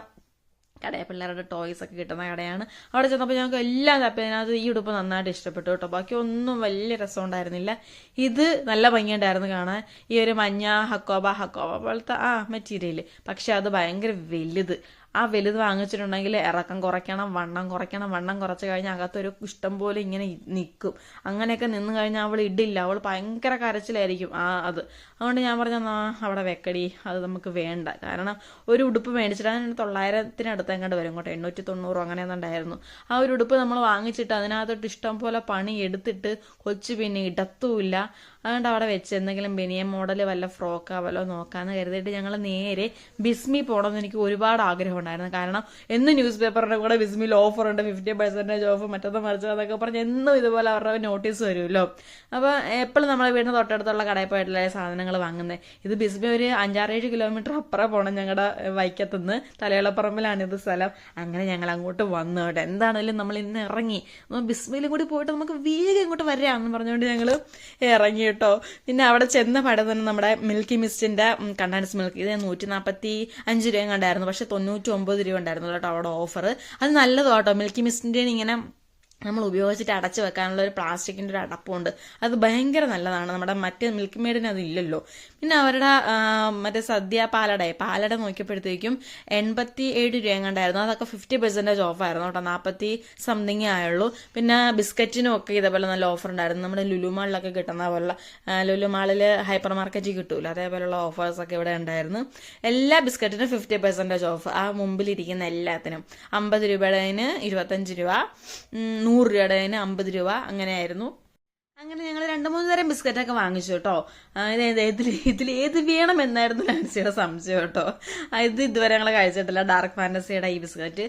കടയാണ് പിള്ളേരുടെ ടോയ്സ് ഒക്കെ കിട്ടുന്ന കടയാണ്. അവിടെ ചെന്നപ്പോൾ ഞങ്ങൾക്ക് എല്ലാം തപ്പി. അതിനകത്ത് ഈ ഉടുപ്പ് നന്നായിട്ട് ഇഷ്ടപ്പെട്ടു കേട്ടോ. ബാക്കി ഒന്നും വലിയ രസം ഉണ്ടായിരുന്നില്ല. ഇത് നല്ല ഭംഗിയുണ്ടായിരുന്നു കാണാൻ. ഈ ഒരു മഞ്ഞ ഹക്കോബ ഹക്കോബ പോലത്തെ ആ മെറ്റീരിയൽ പക്ഷെ അത് ഭയങ്കര വലുത്. ആ വലുത് വാങ്ങിച്ചിട്ടുണ്ടെങ്കിൽ ഇറക്കം കുറയ്ക്കണം വണ്ണം കുറയ്ക്കണം വണ്ണം കുറച്ച് കഴിഞ്ഞാൽ അകത്തൊരു ഇഷ്ടം പോലെ ഇങ്ങനെ നിൽക്കും അങ്ങനെയൊക്കെ നിന്ന് കഴിഞ്ഞാൽ അവൾ ഇടില്ല. അവൾ ഭയങ്കര കരച്ചിലായിരിക്കും ആ അത്. അതുകൊണ്ട് ഞാൻ പറഞ്ഞ അവിടെ വെക്കടി. അത് നമുക്ക് വേണ്ട. കാരണം ഒരു ഉടുപ്പ് മേടിച്ചിട്ട് അതിന് തൊള്ളായിരത്തിനടുത്ത് എങ്ങോട്ട് വരും കേട്ടോ. എണ്ണൂറ്റി തൊണ്ണൂറോ അങ്ങനെ ഉണ്ടായിരുന്നു ആ ഒരു ഉടുപ്പ് നമ്മൾ വാങ്ങിച്ചിട്ട് അതിനകത്തോട്ട് ഇഷ്ടം പോലെ പണി എടുത്തിട്ട് കൊച്ചു പിന്നെ ഇടത്തുമില്ല. അതുകൊണ്ട് അവിടെ വെച്ച് എന്തെങ്കിലും ബനിയൻ മോഡൽ വല്ല ഫ്രോക്ക് ആവലോ നോക്കാന്ന് കരുതിയിട്ട് ഞങ്ങൾ നേരെ ബിസ്മി പോകണമെന്ന് എനിക്ക് ഒരുപാട് ആഗ്രഹം ഉണ്ടായിരുന്നു കാരണം എന്ന് ന്യൂസ് പേപ്പറിന്റെ കൂടെ ബിസ്മിൽ ഓഫർ ഉണ്ട് ഫിഫ്റ്റി പെർസെന്റേജ് ഓഫ് മറ്റൊന്ന് മറിച്ചത് എന്നൊക്കെ പറഞ്ഞ് എന്നും ഇതുപോലെ അവരുടെ നോട്ടീസ് വരുമല്ലോ. അപ്പോൾ എപ്പോഴും നമ്മളെ വീടിന് തൊട്ടടുത്തുള്ള കടയിൽ പോയിട്ടുള്ള സാധനങ്ങൾ വാങ്ങുന്നത് ഇത് ബിസ്മി ഒരു അഞ്ചാറേഴ് കിലോമീറ്റർ അപ്പുറം പോകണം ഞങ്ങളുടെ വൈക്കത്തുനിന്ന് തലയോളപ്പറമ്പിലാണ് ഇത് സ്ഥലം. അങ്ങനെ ഞങ്ങൾ അങ്ങോട്ട് വന്നു കേട്ടോ. എന്താണെങ്കിലും നമ്മൾ ഇന്ന് ഇറങ്ങി. ബിസ്മിയിലും കൂടി പോയിട്ട് നമുക്ക് വേഗം ഇങ്ങോട്ട് വരാമെന്ന് പറഞ്ഞുകൊണ്ട് ഞങ്ങൾ ഇറങ്ങി കേട്ടോ. പിന്നെ അവിടെ ചെന്ന പടം തന്നെ നമ്മുടെ മിൽക്കി മിസ്റ്റിന്റെ കണ്ടാൻസ് മിൽക്ക്. ഇത് നൂറ്റി നാൽപ്പത്തി അഞ്ച് രൂപ കണ്ടായിരുന്നു പക്ഷെ തൊണ്ണൂറ്റി ഒമ്പത് രൂപ ഉണ്ടായിരുന്നു കേട്ടോ അവിടെ ഓഫർ അത് നല്ലതാട്ടോ മിൽക്കി മിസ്റ്റിന്റെ ഇങ്ങനെ നമ്മൾ ഉപയോഗിച്ചിട്ട് അടച്ചു വെക്കാനുള്ള ഒരു പ്ലാസ്റ്റിക്കിന്റെ ഒരു അടപ്പുണ്ട്. അത് ഭയങ്കര നല്ലതാണ്. നമ്മുടെ മറ്റേ മിൽക്ക് മെയ്ഡിന് അത് ഇല്ലല്ലോ പിന്നെ അവരുടെ മറ്റേ സദ്യ പാലട പാലട നോക്കിയപ്പോഴത്തേക്കും എൺപത്തി ഏഴ് രൂപ എങ്ങാണ്ടായിരുന്നു അതൊക്കെ ഫിഫ്റ്റി പെർസെന്റേജ് ഓഫായിരുന്നു കേട്ടോ. നാൽപ്പത്തി സംതിങ് ആയുള്ളൂ. പിന്നെ ബിസ്ക്കറ്റിനും ഒക്കെ ഇതേപോലെ നല്ല ഓഫർ ഉണ്ടായിരുന്നു. നമ്മുടെ ലുലുമാളിലൊക്കെ കിട്ടുന്ന പോലുള്ള ലുലുമാളിൽ ഹൈപ്പർ മാർക്കറ്റിൽ കിട്ടൂല. അതേപോലെയുള്ള ഓഫേഴ്സ് ഒക്കെ ഇവിടെ ഉണ്ടായിരുന്നു. എല്ലാ ബിസ്ക്കറ്റിനും ഫിഫ്റ്റി പെർസെന്റേജ് ഓഫ് ആ മുമ്പിലിരിക്കുന്ന എല്ലാത്തിനും. അമ്പത് രൂപയുടെ ഇരുപത്തഞ്ച് രൂപ. നൂറ് രൂപയുടേതിന് അമ്പത് രൂപ അങ്ങനെയായിരുന്നു. അങ്ങനെ ഞങ്ങൾ രണ്ട് മൂന്ന് തരം ബിസ്ക്കറ്റ് ഒക്കെ വാങ്ങിച്ചു കേട്ടോ ഇത് ഇതിൽ ഇതിൽ ഏത് വേണം എന്നായിരുന്നു നാൻസിയുടെ സംശയം കേട്ടോ. ഇത് ഇതുവരെ ഞങ്ങൾ കഴിച്ചിട്ടില്ല. ഡാർക്ക് ഫാന്റസിയുടെ ഈ ബിസ്ക്കറ്റ്.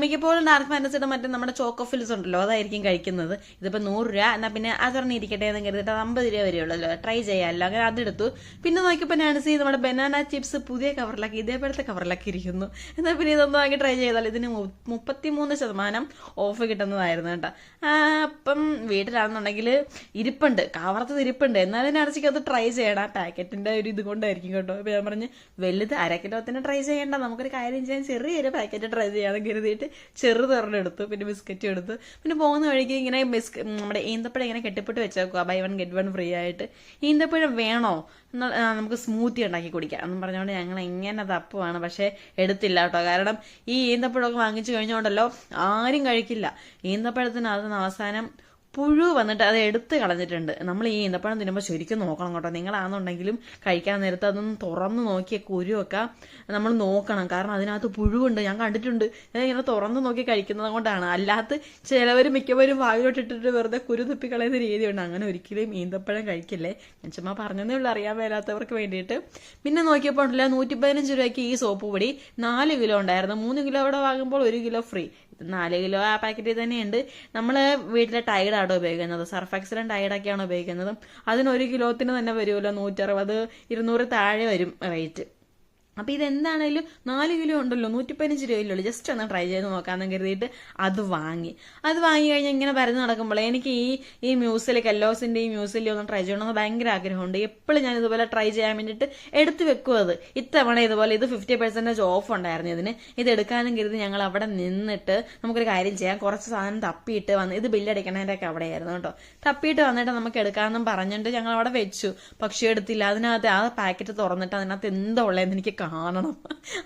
മിക്കപ്പോഴും ഡാർക്ക് ഫാന്റസിയുടെ മറ്റേ നമ്മുടെ ചോക്കോ ഫിൽസ് ഉണ്ടല്ലോ അതായിരിക്കും കഴിക്കുന്നത്. ഇതിപ്പോൾ നൂറ് രൂപ എന്നാൽ പിന്നെ അത് ഇരിക്കട്ടെ എന്ന് കരുതിയിട്ട് അമ്പത് രൂപ വരെയുള്ളല്ലോ ട്രൈ ചെയ്യാമല്ലോ അങ്ങനെ അതെടുത്തു. പിന്നെ നോക്കിയപ്പോൾ നാൻസി നമ്മുടെ ബനാന ചിപ്സ് പുതിയ കവറിലാക്കി ഇതേപോലത്തെ കവറിലാക്കി ഇരിക്കുന്നു. എന്നാൽ പിന്നെ ഇതൊന്നും വാങ്ങി ട്രൈ ചെയ്താൽ ഇതിന് മുപ്പത്തി മൂന്ന് ശതമാനം ഓഫ് കിട്ടുന്നതായിരുന്നു കേട്ടോ. അപ്പം വീട്ടിലാണെന്നുണ്ടെങ്കിൽ ഇരിപ്പുണ്ട്. കവർത്തത് ഇരിപ്പുണ്ട്. എന്നാലും നർച്ചിക്ക് അത് ട്രൈ ചെയ്യണം. ആ പാക്കറ്റിന്റെ ഒരു ഇത് കൊണ്ടായിരിക്കും കേട്ടോ. ഇപ്പൊ ഞാൻ പറഞ്ഞ് വലുത് അര കിലോത്തിന് ട്രൈ ചെയ്യണ്ട. നമുക്കൊരു കാര്യം ചെയ്യാൻ ചെറിയൊരു പാക്കറ്റ് ട്രൈ ചെയ്യാന്ന് കരുതിയിട്ട് ചെറുതൊരെണ്ണം പിന്നെ ബിസ്ക്കറ്റ് എടുത്തു. പിന്നെ പോകുന്ന വഴിക്ക് ഇങ്ങനെ ബിസ്ക് നമ്മുടെ ഈന്തപ്പഴം ഇങ്ങനെ കെട്ടിപ്പിട്ട് വെച്ചേക്കുക buy one get one free ആയിട്ട്. ഈന്തപ്പഴം വേണോ? നമുക്ക് സ്മൂത്തി ഉണ്ടാക്കി കുടിക്കാം. എന്ന് പറഞ്ഞുകൊണ്ട് ഞങ്ങൾ എങ്ങനെ തപ്പുവാണ്. പക്ഷേ എടുത്തില്ല കേട്ടോ. കാരണം ഈ ഈന്തപ്പഴമൊക്കെ വാങ്ങിച്ചു കഴിഞ്ഞുകൊണ്ടല്ലോ ആരും കഴിക്കില്ല. ഈന്തപ്പഴത്തിന് അതിന് അവസാനം പുഴു വന്നിട്ട് അത് എടുത്ത് കളഞ്ഞിട്ടുണ്ട്. നമ്മൾ ഈ ഈന്തപ്പഴം തിന്നുമ്പോൾ ശരിക്കും നോക്കണം കേട്ടോ. നിങ്ങളാണെന്നുണ്ടെങ്കിലും കഴിക്കാൻ നേരത്ത് അതൊന്ന് തുറന്ന് നോക്കിയ കുരുവൊക്കെ നമ്മൾ നോക്കണം. കാരണം അതിനകത്ത് പുഴുവുണ്ട്. ഞാൻ കണ്ടിട്ടുണ്ട്. ഞാൻ ഇങ്ങനെ തുറന്ന് നോക്കി കഴിക്കുന്നത് കൊണ്ടാണ്. അല്ലാത്ത ചിലവർ മിക്കവരും വായിലോട്ട് ഇട്ടിട്ട് വെറുതെ കുരു തുപ്പി കളയുന്ന രീതിയുണ്ട്. അങ്ങനെ ഒരിക്കലും ഈന്തപ്പഴം കഴിക്കില്ലേ? ഞാൻ ചുമ്മാ പറഞ്ഞതേ ഉള്ളൂ അറിയാൻ മേലാത്തവർക്ക് വേണ്ടിയിട്ട്. പിന്നെ നോക്കിയപ്പോൾ ഉണ്ടല്ലോ നൂറ്റി പതിനഞ്ച് രൂപയ്ക്ക് ഈ സോപ്പ് പൊടി നാല് കിലോ ഉണ്ടായിരുന്നു. മൂന്ന് കിലോ ഇവിടെ വാങ്ങുമ്പോൾ ഒരു കിലോ ഫ്രീ. നാല് കിലോ ആ പാക്കറ്റിൽ തന്നെയുണ്ട്. നമ്മൾ വീട്ടിലെ ടൈഡാണ് ഉപയോഗിക്കുന്നത്. സർഫ് എക്സലൻ ടൈഡൊക്കെയാണ് ഉപയോഗിക്കുന്നത്. അതിന് ഒരു കിലോത്തിന് തന്നെ വരുമല്ലോ. നൂറ്ററുപത് ഇരുന്നൂറ് താഴെ വരും റേറ്റ്. അപ്പോൾ ഇതെന്താണേലും നാല് കിലോ ഉണ്ടല്ലോ നൂറ്റി പതിനഞ്ച് രൂപയിലുള്ളൂ ജസ്റ്റ് ഒന്ന് ട്രൈ ചെയ്ത് നോക്കാമെന്ന് കരുതിയിട്ട് അത് വാങ്ങി. അത് വാങ്ങി കഴിഞ്ഞാൽ ഇങ്ങനെ പരന്ന് നടക്കുമ്പോൾ എനിക്ക് ഈ ഈ മ്യൂസിൽ കല്ലോസിന്റെ ഈ മ്യൂസിൽ ഒന്ന് ട്രൈ ചെയ്യണമെന്ന് ഭയങ്കര ആഗ്രഹമുണ്ട്. എപ്പോഴും ഞാൻ ഇതുപോലെ ട്രൈ ചെയ്യാൻ വേണ്ടിയിട്ട് എടുത്ത് വെക്കും അത്. ഇത്തവണ ഇതുപോലെ ഇത് ഫിഫ്റ്റി പെർസെന്റേജ് ഓഫ് ഉണ്ടായിരുന്നു ഇതിന്. ഇത് എടുക്കാനും കരുതി ഞങ്ങൾ അവിടെ നിന്നിട്ട് നമുക്കൊരു കാര്യം ചെയ്യാം. കുറച്ച് സാധനം തപ്പിയിട്ട് വന്ന് ഇത് ബില്ലടിക്കണതിന്റെ ഒക്കെ അവിടെയായിരുന്നു കേട്ടോ. തപ്പിയിട്ട് വന്നിട്ട് നമുക്ക് എടുക്കാമെന്നും പറഞ്ഞിട്ട് ഞങ്ങൾ അവിടെ വെച്ചു. പക്ഷേ എടുത്തില്ല. അതിനകത്ത് ആ പാക്കറ്റ് തുറന്നിട്ട് അതിനകത്ത് എന്താ ഉള്ളതെന്ന് എനിക്ക് കാണണം.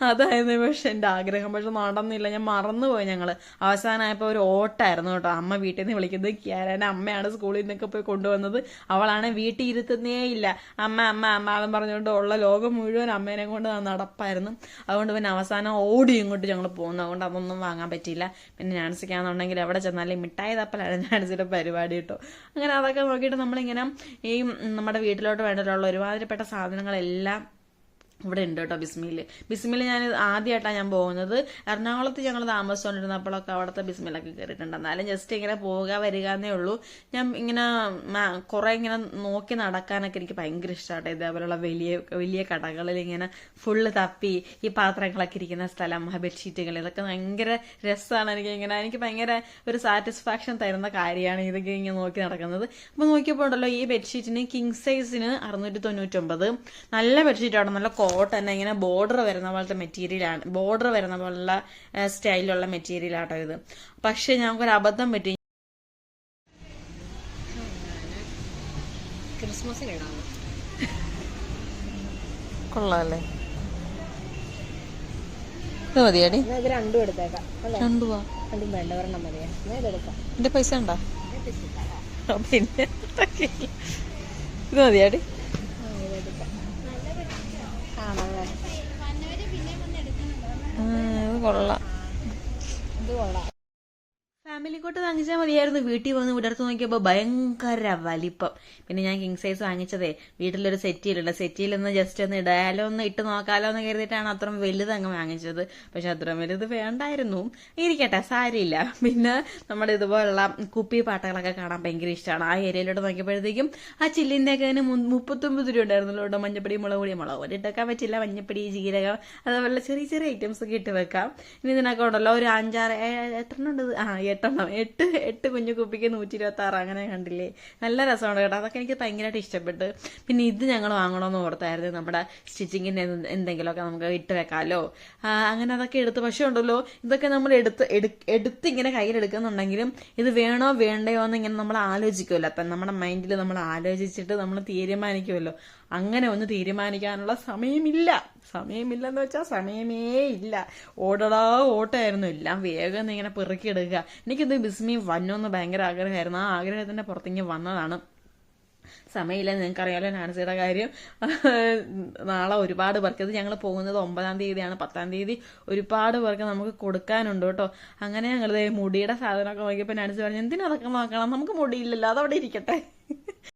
അതായിരുന്നു പക്ഷെ എന്റെ ആഗ്രഹം. പക്ഷെ നടന്നില്ല. ഞാൻ മറന്നുപോയി ഞങ്ങൾ അവസാനമായപ്പോൾ ഒരു ഓട്ടായിരുന്നു കേട്ടോ. അമ്മ വീട്ടിൽ നിന്ന് വിളിക്കുന്നത് ക്യാരന്റെ അമ്മയാണ് സ്കൂളിൽ നിന്നൊക്കെ പോയി കൊണ്ടുവന്നത്. അവളാണ് വീട്ടിൽ ഇരുത്തുന്നേ ഇല്ല. അമ്മ അമ്മ അമ്മ അവൻ പറഞ്ഞുകൊണ്ട് ഉള്ള ലോകം മുഴുവൻ അമ്മേനെ കൊണ്ട് നടപ്പായിരുന്നു. അതുകൊണ്ട് പിന്നെ അവസാനം ഓടി ഇങ്ങോട്ട് ഞങ്ങൾ പോകുന്നു അതുകൊണ്ട് അതൊന്നും വാങ്ങാൻ പറ്റിയില്ല. പിന്നെ ഞാൻസിക്കാന്നുണ്ടെങ്കിൽ അവിടെ ചെന്നാലും മിഠായി തപ്പലാണ് നാൻസിയുടെ പരിപാടി കേട്ടോ. അങ്ങനെ അതൊക്കെ നോക്കിയിട്ട് നമ്മളിങ്ങനെ ഈ നമ്മുടെ വീട്ടിലോട്ട് വേണ്ടിയിട്ടുള്ള ഒരുമാതിരിപ്പെട്ട സാധനങ്ങളെല്ലാം ഇവിടെ ഉണ്ട് കേട്ടോ ബിസ്മിൽ. ബിസ്മിൽ ഞാൻ ആദ്യമായിട്ടാണ് ഞാൻ പോകുന്നത്. എറണാകുളത്ത് ഞങ്ങൾ താമസിച്ചുകൊണ്ടിരുന്നപ്പോഴൊക്കെ അവിടുത്തെ ബിസ്മിലൊക്കെ കയറിയിട്ടുണ്ട് എന്നാലും ജസ്റ്റ് ഇങ്ങനെ പോവുക വരിക എന്നേ ഉള്ളൂ. ഞാൻ ഇങ്ങനെ കുറെ ഇങ്ങനെ നോക്കി നടക്കാനൊക്കെ എനിക്ക് ഭയങ്കര ഇഷ്ടമാട്ടോ ഇതേപോലെയുള്ള വലിയ വലിയ കടകളിൽ ഇങ്ങനെ ഫുള്ള് തപ്പി ഈ പാത്രങ്ങളൊക്കെ ഇരിക്കുന്ന സ്ഥലം ബെഡ്ഷീറ്റുകൾ ഇതൊക്കെ ഭയങ്കര രസമാണ് എനിക്ക് ഇങ്ങനെ. എനിക്ക് ഭയങ്കര ഒരു സാറ്റിസ്ഫാക്ഷൻ തരുന്ന കാര്യമാണ് ഇതൊക്കെ ഇങ്ങനെ നോക്കി നടക്കുന്നത്. അപ്പോൾ നോക്കിയപ്പോൾ ഉണ്ടല്ലോ ഈ ബെഡ്ഷീറ്റിന് കിങ് സൈസിന് അറുന്നൂറ്റി തൊണ്ണൂറ്റൊമ്പത്. നല്ല ബെഡ്ഷീറ്റാണ് നല്ല കോട്ടൺ ഇങ്ങനെ ബോർഡർ വരുന്ന പോലത്തെ മെറ്റീരിയലാണ് ബോർഡർ വരുന്ന പോലുള്ള സ്റ്റൈലിലുള്ള മെറ്റീരിയലാട്ടോ ഇത്. പക്ഷെ ഞങ്ങൾക്കൊരു അബദ്ധം പറ്റി. ക്രിസ്മസിനിടാണ് കൊള്ളാല്ലേ? ഇത് മതിയാടി? രണ്ടും എടുത്തേക്കാം. അല്ലേ? രണ്ടു വേണ്ട ഒരെണ്ണം മതിയാ. എന്റെ പൈസ ഉണ്ടോ? പിന്നെ. ഇത് മതിയാടി? ഇത് കൊള്ളാം. ഇത് കൊള്ളാം. ഫാമിലി കോട്ട് വാങ്ങിച്ചാൽ മതിയായിരുന്നു. വീട്ടിൽ വന്ന് വിടർത്ത് നോക്കിയപ്പോൾ ഭയങ്കര വലിപ്പം. പിന്നെ ഞാൻ കിങ് സൈസ് വാങ്ങിച്ചതേ വീട്ടിലൊരു സെറ്റിയിലുണ്ട് സെറ്റിയിൽ ഒന്ന് ജസ്റ്റ് ഒന്ന് ഇടയാലോ ഒന്ന് ഇട്ട് നോക്കാലോ എന്ന് കരുതിയിട്ടാണ് അത്രയും വലുത് അങ്ങ് വാങ്ങിച്ചത്. പക്ഷെ അത്രയും വലുത് വേണ്ടായിരുന്നു. ഇരിക്കട്ടെ സാരിയില്ല. പിന്നെ നമ്മുടെ ഇതുപോലുള്ള കുപ്പി പാട്ടകളൊക്കെ കാണാൻ ഭയങ്കര ഇഷ്ടമാണ്. ആ ഏരിയയിലോട്ട് നോക്കിയപ്പോഴത്തേക്കും ആ ചില്ലിന്റെ ഒക്കെ അതിന് മുപ്പത്തൊമ്പത് രൂപ ഉണ്ടായിരുന്നല്ലോ ഇവിടെ മഞ്ഞപ്പൊടി മുളക് പൊടി മുളക് പൊടി ഇട്ടൊക്കെ പറ്റില്ല. മഞ്ഞപ്പൊടി ജീരകം അതുപോലെ ചെറിയ ചെറിയ ഐറ്റംസ് ഒക്കെ ഇട്ട് വെക്കാം. ഇനി ഇതിനൊക്കെ ഉണ്ടല്ലോ. ഒരു അഞ്ചാറ് എത്ര ഉണ്ട്? ആ എട്ടെണ്ണം എട്ട് എട്ട് കുഞ്ഞു കുപ്പിക്ക് നൂറ്റി ഇരുപത്തി ആറ് അങ്ങനെ കണ്ടില്ലേ? നല്ല രസമാണ് കേട്ടോ. അതൊക്കെ എനിക്ക് ഭയങ്കരമായിട്ട് ഇഷ്ടപ്പെട്ട്. പിന്നെ ഇത് ഞങ്ങൾ വാങ്ങണമെന്ന് ഓർത്തായിരുന്നു. നമ്മുടെ സ്റ്റിച്ചിങ്ങിന്റെ എന്തെങ്കിലുമൊക്കെ നമുക്ക് ഇട്ട് വെക്കാമല്ലോ അങ്ങനെ അതൊക്കെ എടുത്ത്. പക്ഷേ ഉണ്ടല്ലോ ഇതൊക്കെ നമ്മൾ എടുത്ത് എടു- എടുത്ത് ഇങ്ങനെ കയ്യിലെടുക്കുന്നുണ്ടെങ്കിലും ഇത് വേണോ വേണ്ടയോ എന്ന് ഇങ്ങനെ നമ്മൾ ആലോചിക്കുമല്ലോ അപ്പം നമ്മുടെ മൈൻഡിൽ നമ്മൾ ആലോചിച്ചിട്ട് നമ്മൾ തീരുമാനിക്കുമല്ലോ അങ്ങനെ ഒന്ന് തീരുമാനിക്കാനുള്ള സമയമില്ല. സമയമില്ലെന്ന് വെച്ചാൽ സമയമേ ഇല്ല. ഓടടാ ഓട്ടമായിരുന്നു എല്ലാം വേഗം ഇങ്ങനെ പെറുക്കിയെടുക്കുക. എനിക്കിത് ബിസ്മി വന്നോന്ന് ഭയങ്കര ആഗ്രഹമായിരുന്നു. ആ ആഗ്രഹത്തിന്റെ പുറത്തേക്ക് വന്നതാണ്. സമയമില്ല നിങ്ങൾക്കറിയാലോ നാൻസിയുടെ കാര്യം. [LAUGHS] നാളെ ഒരുപാട് പേർക്ക് ഇത് ഞങ്ങൾ പോകുന്നത് ഒമ്പതാം തീയതിയാണ്. പത്താം തീയതി ഒരുപാട് പേർക്ക് നമുക്ക് കൊടുക്കാനുണ്ട് കേട്ടോ. അങ്ങനെ ഞങ്ങൾ മുടിയുടെ സാധനമൊക്കെ നോക്കിയപ്പോൾ നാൻസി പറഞ്ഞു എന്തിനാ അതൊക്കെ നോക്കണം നമുക്ക് മുടിയില്ലല്ലോ. അതവിടെ ഇരിക്കട്ടെ. [LAUGHS]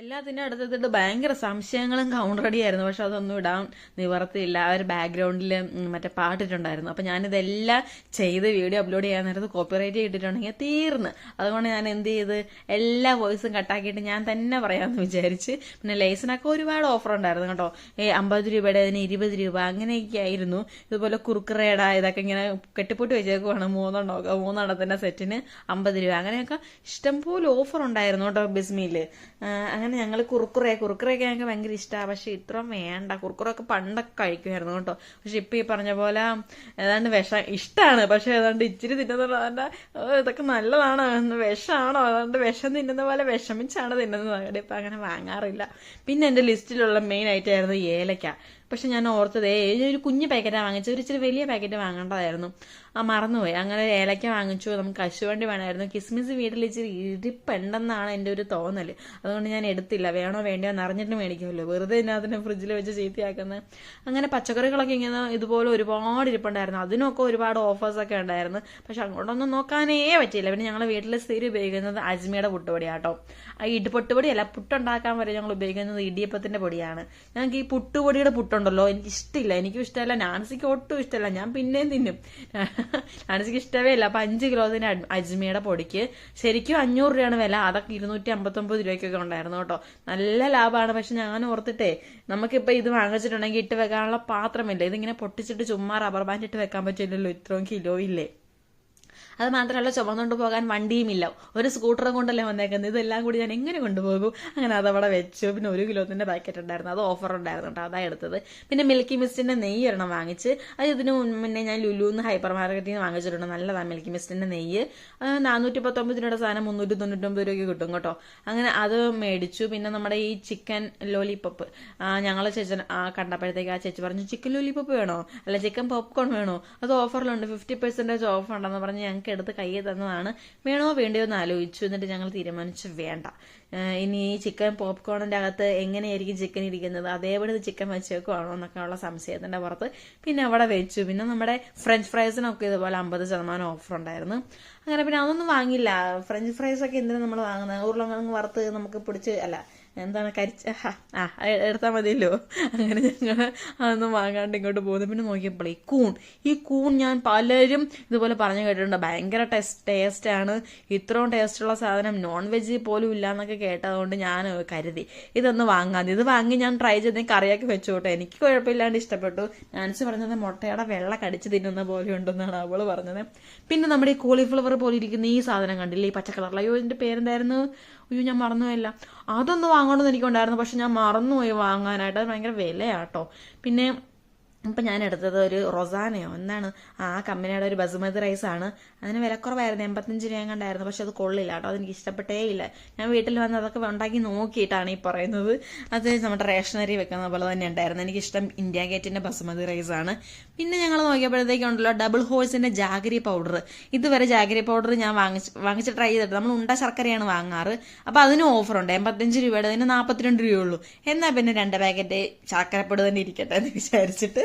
എല്ലാത്തിന്റെ അടുത്തിട്ട് ഭയങ്കര സംശയങ്ങളും കൗണ്ടർ അടിയായിരുന്നു പക്ഷെ അതൊന്നും ഇടാൻ നിവർത്തിയില്ല. ആ ഒരു ബാക്ക്ഗ്രൗണ്ടിൽ മറ്റേ പാട്ടിട്ടുണ്ടായിരുന്നു. അപ്പം ഞാനിതെല്ലാം ചെയ്ത് വീഡിയോ അപ്ലോഡ് ചെയ്യാൻ നേരത്ത് കോപ്പിറൈറ്റ് ചെയ്തിട്ടുണ്ടെങ്കിൽ തീർന്ന്. അതുകൊണ്ട് ഞാൻ എന്ത് ചെയ്ത് എല്ലാ വോയിസും കട്ടാക്കിയിട്ട് ഞാൻ തന്നെ പറയാമെന്ന് വിചാരിച്ച്. പിന്നെ ലേസിനൊക്കെ ഒരുപാട് ഓഫർ ഉണ്ടായിരുന്നു കേട്ടോ. ഏ അമ്പത് രൂപയുടെ അതിന് ഇരുപത് രൂപ അങ്ങനെയൊക്കെ ആയിരുന്നു. ഇതുപോലെ കുറുക്കറയുടെ ഇതൊക്കെ ഇങ്ങനെ കെട്ടിപ്പൊട്ടി വെച്ചേക്കുവാണ്. മൂന്നെണ്ണമൊക്കെ മൂന്നെണ്ണത്തിന്റെ സെറ്റിന് അമ്പത് രൂപ. അങ്ങനെയൊക്കെ ഇഷ്ടംപോലെ ഓഫർ ഉണ്ടായിരുന്നു കേട്ടോ ബിസ്മിയിൽ അങ്ങനെ ഞങ്ങൾ കുറുക്കുറേ. കുറുക്കുറയൊക്കെ ഞങ്ങൾക്ക് ഭയങ്കര ഇഷ്ടമാണ് പക്ഷേ ഇത്രയും വേണ്ട. കുറുക്കുറൊക്കെ പണ്ടൊക്കെ കഴിക്കുമായിരുന്നു കേട്ടോ. പക്ഷെ ഇപ്പം ഈ പറഞ്ഞ പോലെ ഏതാണ്ട് വിഷം ഇഷ്ടമാണ് പക്ഷേ ഏതാണ്ട് ഇച്ചിരി തിന്നുന്നത് അതാണ്ട് ഇതൊക്കെ നല്ലതാണോ. വിഷമാണോ? അതുകൊണ്ട് വിഷം തിന്നുന്ന പോലെ വിഷമിച്ചാണ് തിന്നുന്നത്. അവിടെ ഇപ്പം അങ്ങനെ വാങ്ങാറില്ല. പിന്നെ എന്റെ ലിസ്റ്റിലുള്ള മെയിൻ ഐറ്റം ആയിരുന്നു ഏലക്ക. പക്ഷെ ഞാൻ ഓർത്തത് ഒരു കുഞ്ഞു പാക്കറ്റാണ് വാങ്ങിച്ചത്. ഒരു ഇച്ചിരി വലിയ പാക്കറ്റ് വാങ്ങേണ്ടതായിരുന്നു. ആ മറന്നുപോയി. അങ്ങനെ ഏലക്ക വാങ്ങിച്ചു. നമുക്ക് കശുവണ്ടി വേണമായിരുന്നു. കിസ്മിസ് വീട്ടിൽ ഇച്ചിരി ഇരിപ്പുണ്ടെന്നാണ് എന്റെ ഒരു തോന്നൽ അതുകൊണ്ട് ഞാൻ എടുത്തില്ല. വേണോ വേണ്ടയോ എന്ന് അറിഞ്ഞിട്ട് മേടിക്കുമല്ലോ വെറുതെ അതിനെ ഫ്രിഡ്ജിൽ വെച്ച് ചീത്തയാക്കുന്നത് അങ്ങനെ പച്ചക്കറികളൊക്കെ ഇങ്ങനെ ഇതുപോലെ ഒരുപാട് ഇരിപ്പുണ്ടായിരുന്നു. അതിനൊക്കെ ഒരുപാട് ഓഫേഴ്സൊക്കെ ഉണ്ടായിരുന്നു. പക്ഷെ അങ്ങോട്ടൊന്നും നോക്കാനേ പറ്റിയില്ല. പിന്നെ ഞങ്ങൾ വീട്ടിൽ സ്ഥിരം ഉപയോഗിക്കുന്നത് അജ്മിയുടെ പുട്ടുപൊടിയാട്ടോ. ആ ഇടി പുട്ടുപൊടിയല്ല പുട്ടുണ്ടാക്കാൻ വരെ ഞങ്ങൾ ഉപയോഗിക്കുന്നത് ഇടിയപ്പത്തിന്റെ പൊടിയാണ്. ഞങ്ങൾക്ക് ഈ പുട്ടുപൊടിയുടെ പുട്ടുണ്ടല്ലോ. എനിക്ക് ഇഷ്ടമില്ല എനിക്കും ഇഷ്ടമല്ല. നാൻസിക്ക് ഒട്ടും ഇഷ്ടമല്ല. ഞാൻ പിന്നെയും തിന്നും. [LAUGHS] നാൻസിക്ക് ഇഷ്ടമേ ഇല്ല. അപ്പൊ അഞ്ച് കിലോ തന്നെ അജ്മിയുടെ പൊടിക്ക്. ശരിക്കും അഞ്ഞൂറ് രൂപയാണ് വില. അതൊക്കെ ഇരുന്നൂറ്റി അമ്പത്തൊമ്പത് രൂപയ്ക്കൊക്കെ ഉണ്ടായിരുന്നു കേട്ടോ. നല്ല ലാഭമാണ് പക്ഷെ ഞാൻ ഓർത്തിട്ടേ നമുക്കിപ്പോൾ ഇത് വാങ്ങിച്ചിട്ടുണ്ടെങ്കിൽ ഇട്ട് വെക്കാനുള്ള പാത്രമില്ല. ഇതിങ്ങനെ പൊട്ടിച്ചിട്ട് ചുമ്മാ റബ്ബർ ബാൻഡ് ഇട്ട് വെക്കാൻ പറ്റില്ലല്ലോ. ഇത്രയും കിലോ ഇല്ലേ അത് മാത്രമല്ല ചുമന്നുകൊണ്ട് പോകാൻ വണ്ടിയുമില്ല ഒരു സ്കൂട്ടറും കൊണ്ടല്ലേ വന്നേക്കുന്നത്. ഇതെല്ലാം കൂടി ഞാൻ എങ്ങനെ കൊണ്ടുപോകും? അങ്ങനെ അതവിടെ വെച്ചു. പിന്നെ ഒരു കിലോത്തിന്റെ പാക്കറ്റ് ഉണ്ടായിരുന്നു. അത് ഓഫർ ഉണ്ടായിരുന്നു കേട്ടോ. അതാ എടുത്തത്. പിന്നെ മിൽക്കി മിസ്റ്റിന്റെ നെയ്യ് ഒരെണ്ണം വാങ്ങിച്ച്. അത് ഇതിന് മുന്നേ ഞാൻ ലുലുന്ന് ഹൈപ്പർ മാർക്കറ്റിൽ നിന്ന് വാങ്ങിച്ചിട്ടുണ്ട്. നല്ലതാണ് മിൽക്കി മിസ്റ്റിന്റെ നെയ്യ്. നാനൂറ്റി പത്തൊമ്പത് രൂപയുടെ സാധനം മുന്നൂറ്റി തൊണ്ണൂറ്റൊമ്പത് രൂപയ്ക്ക് കിട്ടും കേട്ടോ. അങ്ങനെ അത് മേടിച്ചു. പിന്നെ നമ്മുടെ ഈ ചിക്കൻ ലോലിപ്പോപ്പ് ഞങ്ങൾ ചേച്ചൻ കണ്ടപ്പോഴത്തേക്ക് ആ ചേച്ചി പറഞ്ഞു ചിക്കൻ ലോലിപ്പപ്പ് വേണോ? അല്ല ചിക്കൻ പോപ്കോൺ വേണോ? അത് ഓഫറിലുണ്ട് ഫിഫ്റ്റി പെർസെന്റേജ് ഓഫ് ഉണ്ടെന്ന് പറഞ്ഞ് ഞങ്ങൾക്ക് എടുത്ത് കയ്യിൽ തന്നതാണ്. വേണോ വേണ്ടയോ എന്ന് ആലോചിച്ചു. എന്നിട്ട് ഞങ്ങൾ തീരുമാനിച്ചു വേണ്ട. ഇനി ഈ ചിക്കൻ പോപ്കോണിന്റെ അകത്ത് എങ്ങനെയായിരിക്കും ചിക്കൻ ഇരിക്കുന്നത്? അതേപോലെ ചിക്കൻ വെച്ചേക്കുവാണോ എന്നൊക്കെ ഉള്ള സംശയത്തിന്റെ പുറത്ത് പിന്നെ അവിടെ വെച്ചു. പിന്നെ നമ്മുടെ ഫ്രഞ്ച് ഫ്രൈസിനൊക്കെ ഇതുപോലെ അമ്പത് ശതമാനം ഓഫർ ഉണ്ടായിരുന്നു. അങ്ങനെ പിന്നെ അതൊന്നും വാങ്ങില്ല ഫ്രഞ്ച് ഫ്രൈസ് ഒക്കെ എന്തിനാ നമ്മൾ വാങ്ങുന്നത്? ഉരുളക്കിഴങ്ങ് വറുത്ത് നമുക്ക് പിടിച്ച് അല്ല എന്താണ് കരിച്ച ആ എടുത്താൽ മതിയല്ലോ. അങ്ങനെ ഞങ്ങൾ അതൊന്നും വാങ്ങാണ്ട് ഇങ്ങോട്ട് പോകുന്നു പിന്നെ നോക്കിയപ്പോൾ ഈ കൂൺ. ഈ കൂൺ ഞാൻ പലരും ഇതുപോലെ പറഞ്ഞു കേട്ടിട്ടുണ്ട്. ഭയങ്കര ടെസ്റ്റ് ടേസ്റ്റാണ് ഇത്രയും ടേസ്റ്റുള്ള സാധനം നോൺ വെജ് പോലും ഇല്ല എന്നൊക്കെ കേട്ടതുകൊണ്ട് ഞാൻ കരുതി. ഇതൊന്ന് വാങ്ങാൻ ഇത് വാങ്ങി ഞാൻ ട്രൈ ചെയ്ത് കറിയാക്കി വെച്ചു കേട്ടോ എനിക്ക് കുഴപ്പമില്ലാണ്ട് ഇഷ്ടപ്പെട്ടു. നാൻസി പറഞ്ഞത് മുട്ടയുടെ വെള്ള കടിച്ച് തിന്നുന്ന പോലെ ഉണ്ടെന്നാണ് അവൾ പറഞ്ഞത്. പിന്നെ നമ്മുടെ ഈ കോളിഫ്ലവർ പോലെ ഇരിക്കുന്ന ഈ സാധനം കണ്ടില്ലേ? ഈ പച്ച അയ്യോ ഇതിന്റെ പേരെന്തായിരുന്നു? അയ്യോ ഞാൻ മറന്നുപോയില്ല. അതൊന്ന് വാങ്ങണമെന്ന് എനിക്കുണ്ടായിരുന്നു. പക്ഷെ ഞാൻ മറന്നുപോയി വാങ്ങാനായിട്ട്. അത് ഭയങ്കര വിലയാട്ടോ. പിന്നെ ഇപ്പം ഞാൻ എടുത്തത് ഒരു റൊസാനയോ? എന്താണ്? ആ കമ്പനിയുടെ ഒരു ബസുമതി റൈസ് ആണ്. അതിന് വിലക്കുറവായിരുന്നു എൺപത്തഞ്ച് രൂപ കണ്ടായിരുന്നു പക്ഷെ അത് കൊള്ളില്ല കേട്ടോ. അതെനിക്ക് ഇഷ്ടപ്പെട്ടേ ഇല്ല. ഞാൻ വീട്ടിൽ വന്ന് അതൊക്കെ ഉണ്ടാക്കി നോക്കിയിട്ടാണ് ഈ പറയുന്നത്. അത് നമ്മുടെ റേഷനറി വെക്കുന്ന പോലെ തന്നെ ഉണ്ടായിരുന്നു. എനിക്കിഷ്ടം ഇന്ത്യ ഗേറ്റിന്റെ ബസുമതി റൈസ് ആണ്. പിന്നെ ഞങ്ങൾ നോക്കിയപ്പോഴത്തേക്കുണ്ടല്ലോ ഡബിൾ ഹോഴ്സിന്റെ ജാഗരി പൗഡർ ഇതുവരെ ജാഗരി പൗഡർ ഞാൻ വാങ്ങിച്ച് വാങ്ങിച്ച് ട്രൈ ചെയ്തിട്ട് നമ്മൾ ഉണ്ട ശർക്കരയാണ് വാങ്ങാറ്. അപ്പോൾ അതിന് ഓഫറുണ്ട് എൺപത്തഞ്ച് രൂപയുടെ അതിന് നാൽപ്പത്തിരണ്ട് രൂപയുള്ളൂ എന്നാൽ പിന്നെ രണ്ട് പാക്കറ്റ് ശർക്കരപ്പൊടി തന്നെ ഇരിക്കട്ടെ എന്ന് വിചാരിച്ചിട്ട്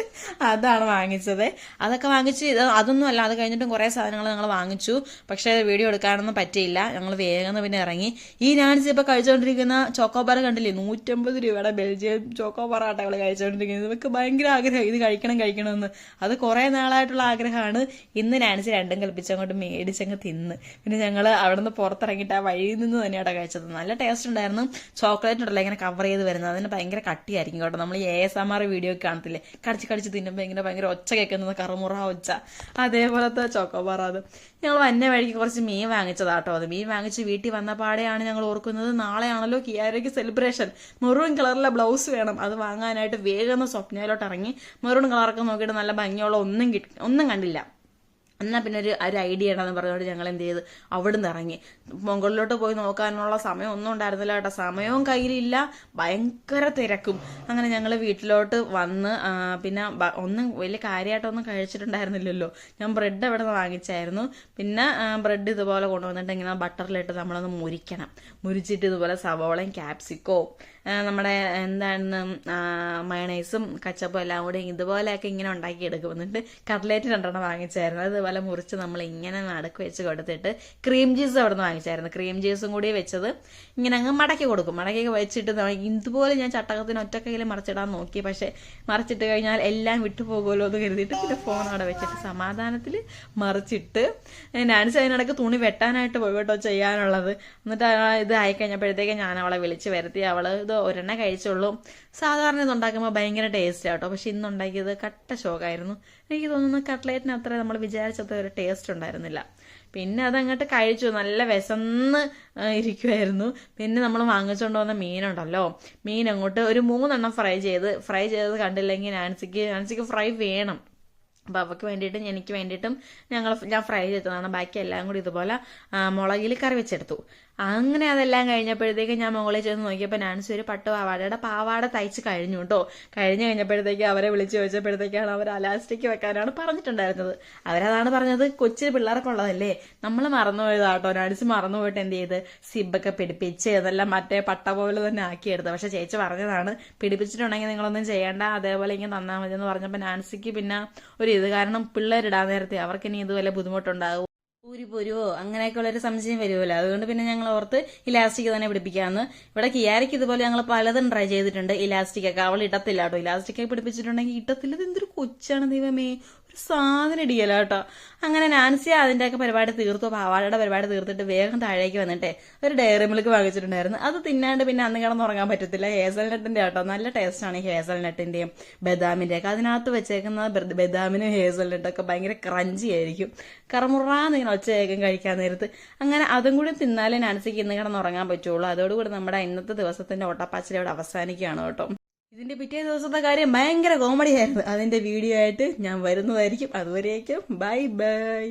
അതാണ് വാങ്ങിച്ചത്. അതൊക്കെ വാങ്ങിച്ച് അതൊന്നും അല്ല അത് കഴിഞ്ഞിട്ടും കുറേ സാധനങ്ങൾ ഞങ്ങൾ വാങ്ങിച്ചു. പക്ഷേ വീഡിയോ എടുക്കാനൊന്നും പറ്റിയില്ല. ഞങ്ങൾ വേഗം പിന്നെ ഇറങ്ങി. ഈ നാൻസി ഇപ്പോൾ കഴിച്ചുകൊണ്ടിരിക്കുന്ന ചോക്കോബാർ കണ്ടില്ലേ? നൂറ്റമ്പത് രൂപയുടെ ബെൽജിയം ചോക്കോബാർ അവൾ കഴിച്ചുകൊണ്ടിരിക്കുന്നത് ഇവർക്ക് ഭയങ്കര ആഗ്രഹം. ഇത് കഴിക്കണം കഴിക്കണമെന്ന് അത് കുറേ നാളായിട്ടുള്ള ആഗ്രഹമാണ്. ഇന്ന് നാൻസി രണ്ടും കൽപ്പിച്ചങ്ങോട്ട് മേടിച്ചങ്ങ് തിന്ന്. പിന്നെ ഞങ്ങൾ അവിടെ നിന്ന് പുറത്തിറങ്ങിയിട്ട് ആ വഴിയിൽ നിന്ന് തന്നെയാണ് കഴിച്ചത്. നല്ല ടേസ്റ്റ് ഉണ്ടായിരുന്നു. ചോക്ലേറ്റ് ഉണ്ടല്ലോ ഇങ്ങനെ കവർ ചെയ്ത് വരുന്നത്. അതിന് ഭയങ്കര കട്ടിയായിരിക്കും കേട്ടോ. നമ്മൾ A S M R video കാണത്തില്ലേ? കടിച്ച് കടിച്ച് തിന്നുമ്പോൾ ഇങ്ങനെ ഭയങ്കര ഒച്ച കേൾക്കുന്നത് കറുമുറ ഒച്ച. അതേപോലത്തെ ചോക്കോബാർ അത് ഞങ്ങൾ വന്ന വഴിക്ക് കുറച്ച് മീൻ വാങ്ങിച്ചതാട്ടോ അത്. മീൻ വാങ്ങിച്ച് വീട്ടിൽ വന്ന പാടെയാണ് ഞങ്ങൾ ഓർക്കുന്നത്. നാളെയാണല്ലോ കിയാരയ്ക്ക് സെലിബ്രേഷൻ മെറൂൺ കളറിലെ ബ്ലൗസ് വേണം. അത് വാങ്ങാനായിട്ട് വേഗം സ്വപ്നയിലോട്ട് ഇറങ്ങി. മെറൂൺ കളറൊക്കെ നോക്കിയിട്ട് നല്ല ഭംഗിയുള്ള ഒന്നും കിട്ടി ഒന്നും കണ്ടില്ല. എന്നാൽ പിന്നെ ഒരു ഒരു ഐഡിയ ഉണ്ടെന്ന് പറഞ്ഞുകൊണ്ട് ഞങ്ങൾ എന്ത് ചെയ്ത്? അവിടുന്ന് ഇറങ്ങി. മുകളിലോട്ട് പോയി നോക്കാനുള്ള സമയം ഒന്നും ഉണ്ടായിരുന്നില്ല കേട്ടോ. സമയവും കയ്യിലില്ല. ഭയങ്കര തിരക്കും. അങ്ങനെ ഞങ്ങൾ വീട്ടിലോട്ട് വന്ന് പിന്നെ ഒന്നും വലിയ കാര്യമായിട്ടൊന്നും കഴിച്ചിട്ടുണ്ടായിരുന്നില്ലല്ലോ. ഞാൻ ബ്രെഡ് അവിടെ നിന്ന് വാങ്ങിച്ചായിരുന്നു. പിന്നെ ബ്രെഡ് ഇതുപോലെ കൊണ്ടുവന്നിട്ട് ഇങ്ങനെ ബട്ടറിലിട്ട് നമ്മളൊന്ന് മുരിക്കണം. മുരിച്ചിട്ട് ഇതുപോലെ സവോളയും ക്യാപ്സിക്കോ നമ്മുടെ എന്താണ് മയണൈസും കച്ചപ്പും എല്ലാം കൂടി ഇതുപോലെയൊക്കെ ഇങ്ങനെ ഉണ്ടാക്കി എടുക്കും എന്നിട്ട് കട്ട്ലേറ്റ് രണ്ടെണ്ണം വാങ്ങിച്ചായിരുന്നു. അതുപോലെ മുറിച്ച് നമ്മൾ ഇങ്ങനെ നടുക്ക് വെച്ച് കൊടുത്തിട്ട് ക്രീം ജ്യൂസ് അവിടെ നിന്ന് വാങ്ങിച്ചായിരുന്നു ക്രീം ജ്യൂസും കൂടി വെച്ചത് ഇങ്ങനെ അങ്ങ് മടക്കി കൊടുക്കും. മടക്കി വെച്ചിട്ട് ഇതുപോലെ ഞാൻ ചട്ടകത്തിന് ഒറ്റ കയ്യിൽ മറിച്ചിടാൻ നോക്കി. പക്ഷെ മറിച്ചിട്ട് കഴിഞ്ഞാൽ എല്ലാം വിട്ടുപോകുമല്ലോ എന്ന് കരുതിയിട്ട് പിന്നെ ഫോൺ അവിടെ വെച്ചിട്ട് സമാധാനത്തിൽ മറിച്ചിട്ട് നാൻസി അതിനിടയ്ക്ക് തുണി വെട്ടാനായിട്ട് പോയി കേട്ടോ ചെയ്യാനുള്ളത്. എന്നിട്ട് ഇത് ആയിക്കഴിഞ്ഞപ്പോഴത്തേക്ക് ഞാൻ അവളെ വിളിച്ച് വരുത്തി. അവൾ ഇത് ഒരെണ്ണ കഴിച്ചുള്ളൂ. സാധാരണ ഇത് ഉണ്ടാക്കുമ്പോൾ ഭയങ്കര ടേസ്റ്റ് ആട്ടോ. പക്ഷെ ഇന്ന് ഉണ്ടാക്കിയത് കട്ട ഷോക്കായിരുന്നു എനിക്ക് തോന്നുന്നു കട്ട്ലേറ്റിന് അത്ര നമ്മൾ വിചാരിച്ചത്ര ഒരു ടേസ്റ്റ് ഉണ്ടായിരുന്നില്ല. പിന്നെ അതങ്ങോട്ട് കഴിച്ചു. നല്ല വിശന്ന് ഇരിക്കുമായിരുന്നു പിന്നെ നമ്മൾ വാങ്ങിച്ചുകൊണ്ട് വന്ന മീനുണ്ടല്ലോ. മീൻ അങ്ങോട്ട് ഒരു മൂന്നെണ്ണം ഫ്രൈ ചെയ്ത്. ഫ്രൈ ചെയ്തത് കണ്ടില്ലെങ്കിൽ നാൻസിക്ക് നാൻസിക്ക് ഫ്രൈ വേണം. അപ്പോൾ അവൾക്ക് വേണ്ടിയിട്ടും എനിക്ക് വേണ്ടിയിട്ടും ഞങ്ങൾ ഞാൻ ഫ്രൈ ചെയ്തതാണ്. ബാക്കി എല്ലാം കൂടി ഇതുപോലെ മുളകിൽ കറി വെച്ചെടുത്തു. അങ്ങനെ അതെല്ലാം കഴിഞ്ഞപ്പോഴത്തേക്ക് ഞാൻ മുകളിൽ ചെന്ന് നോക്കിയപ്പോൾ നാൻസി ഒരു പട്ട് പാവാടയുടെ പാവാട തയ്ച്ച് കഴിഞ്ഞു കേട്ടോ. കഴിഞ്ഞ് കഴിഞ്ഞപ്പോഴത്തേക്ക് അവരെ വിളിച്ച് ചോദിച്ചപ്പോഴത്തേക്കാണ് അവർ അലാസ്റ്റിക് വെക്കാനാണ് പറഞ്ഞിട്ടുണ്ടായിരുന്നത്. അവരതാണ് പറഞ്ഞത് കൊച്ചു പിള്ളേർക്കുള്ളതല്ലേ നമ്മൾ മറന്നുപോയതാട്ടോ നാൻസി മറന്നുപോയിട്ട് എന്ത് ചെയ്ത്? സിബൊക്കെ പിടിപ്പിച്ച് അതെല്ലാം മറ്റേ പട്ട പോലെ തന്നെ ആക്കിയെടുത്തത് പക്ഷെ ചേച്ചി പറഞ്ഞതാണ് പിടിപ്പിച്ചിട്ടുണ്ടെങ്കിൽ നിങ്ങളൊന്നും ചെയ്യേണ്ട അതേപോലെ ഇങ്ങനെ തന്നാൽ മതി എന്ന് പറഞ്ഞപ്പോൾ നാൻസിക്ക് പിന്നെ ഒരു ഇത് കാരണം പിള്ളേരിടാൻ നേരത്തെ അവർക്ക് ഇനി ഇതുപോലെ ബുദ്ധിമുട്ടുണ്ടാകും ഊരി പോരുവോ അങ്ങനെയൊക്കെയുള്ള ഒരു സംശയം വരുമല്ലോ അതുകൊണ്ട് പിന്നെ ഞങ്ങൾ ഓർത്ത് ഇലാസ്റ്റിക് തന്നെ പിടിപ്പിക്കാമെന്ന് ഇവിടെ കിയാരയ്ക്ക് ഇതുപോലെ ഞങ്ങൾ പലതും ട്രൈ ചെയ്തിട്ടുണ്ട് ഇലാസ്റ്റിക് ഒക്കെ. അവൾ ഇടത്തില്ല കേട്ടോ. ഇലാസ്റ്റിക് ഒക്കെ പിടിപ്പിച്ചിട്ടുണ്ടെങ്കിൽ ഇട്ടത്തില്ല ഇത് എന്തൊരു കൊച്ചാണ് ദൈവമേ. സാധനം ഇടിയല്ല കേട്ടോ. അങ്ങനെ നാൻസി അതിന്റെയൊക്കെ പരിപാടി തീർത്തു. പാവാടയുടെ പരിപാടി തീർത്തിട്ട് വേഗം താഴേക്ക് വന്നിട്ടേ ഒരു ഡയറി മിൽക്ക് വാങ്ങിച്ചിട്ടുണ്ടായിരുന്നു. അത് തിന്നാണ്ട് പിന്നെ അന്ന് കിടന്നുറങ്ങാൻ പറ്റത്തില്ല. ഹേസൽ നട്ടിന്റെ കേട്ടോ. നല്ല ടേസ്റ്റാണ് ഈ ഹേസൽ ബദാമിന്റെ ഒക്കെ അതിനകത്ത് വെച്ചേക്കുന്ന ബദാമിനും ഹേസൽ നട്ടൊക്കെ ഭയങ്കര ക്രഞ്ചി ആയിരിക്കും. കറമുറാന്ന് ഇങ്ങനെ ഒച്ചയേക്കും കഴിക്കാൻ നേരത്ത്. അങ്ങനെ അതും കൂടി തിന്നാലേ നാൻസിക്ക് ഇന്ന് കിടന്നുറങ്ങാൻ പറ്റുള്ളൂ. അതോടുകൂടി നമ്മുടെ ഇന്നത്തെ ദിവസത്തിന്റെ ഓട്ടപ്പാച്ചിൽ ഇവിടെ അവസാനിക്കുകയാണ് കേട്ടോ. ഇതിന്റെ പിറ്റേ ദിവസത്തെ കാര്യം ഭയങ്കര കോമഡി ആയിരുന്നു. അതിന്റെ വീഡിയോ ആയിട്ട് ഞാൻ വരുന്നതായിരിക്കും. അതുവരേക്കും. Bye bye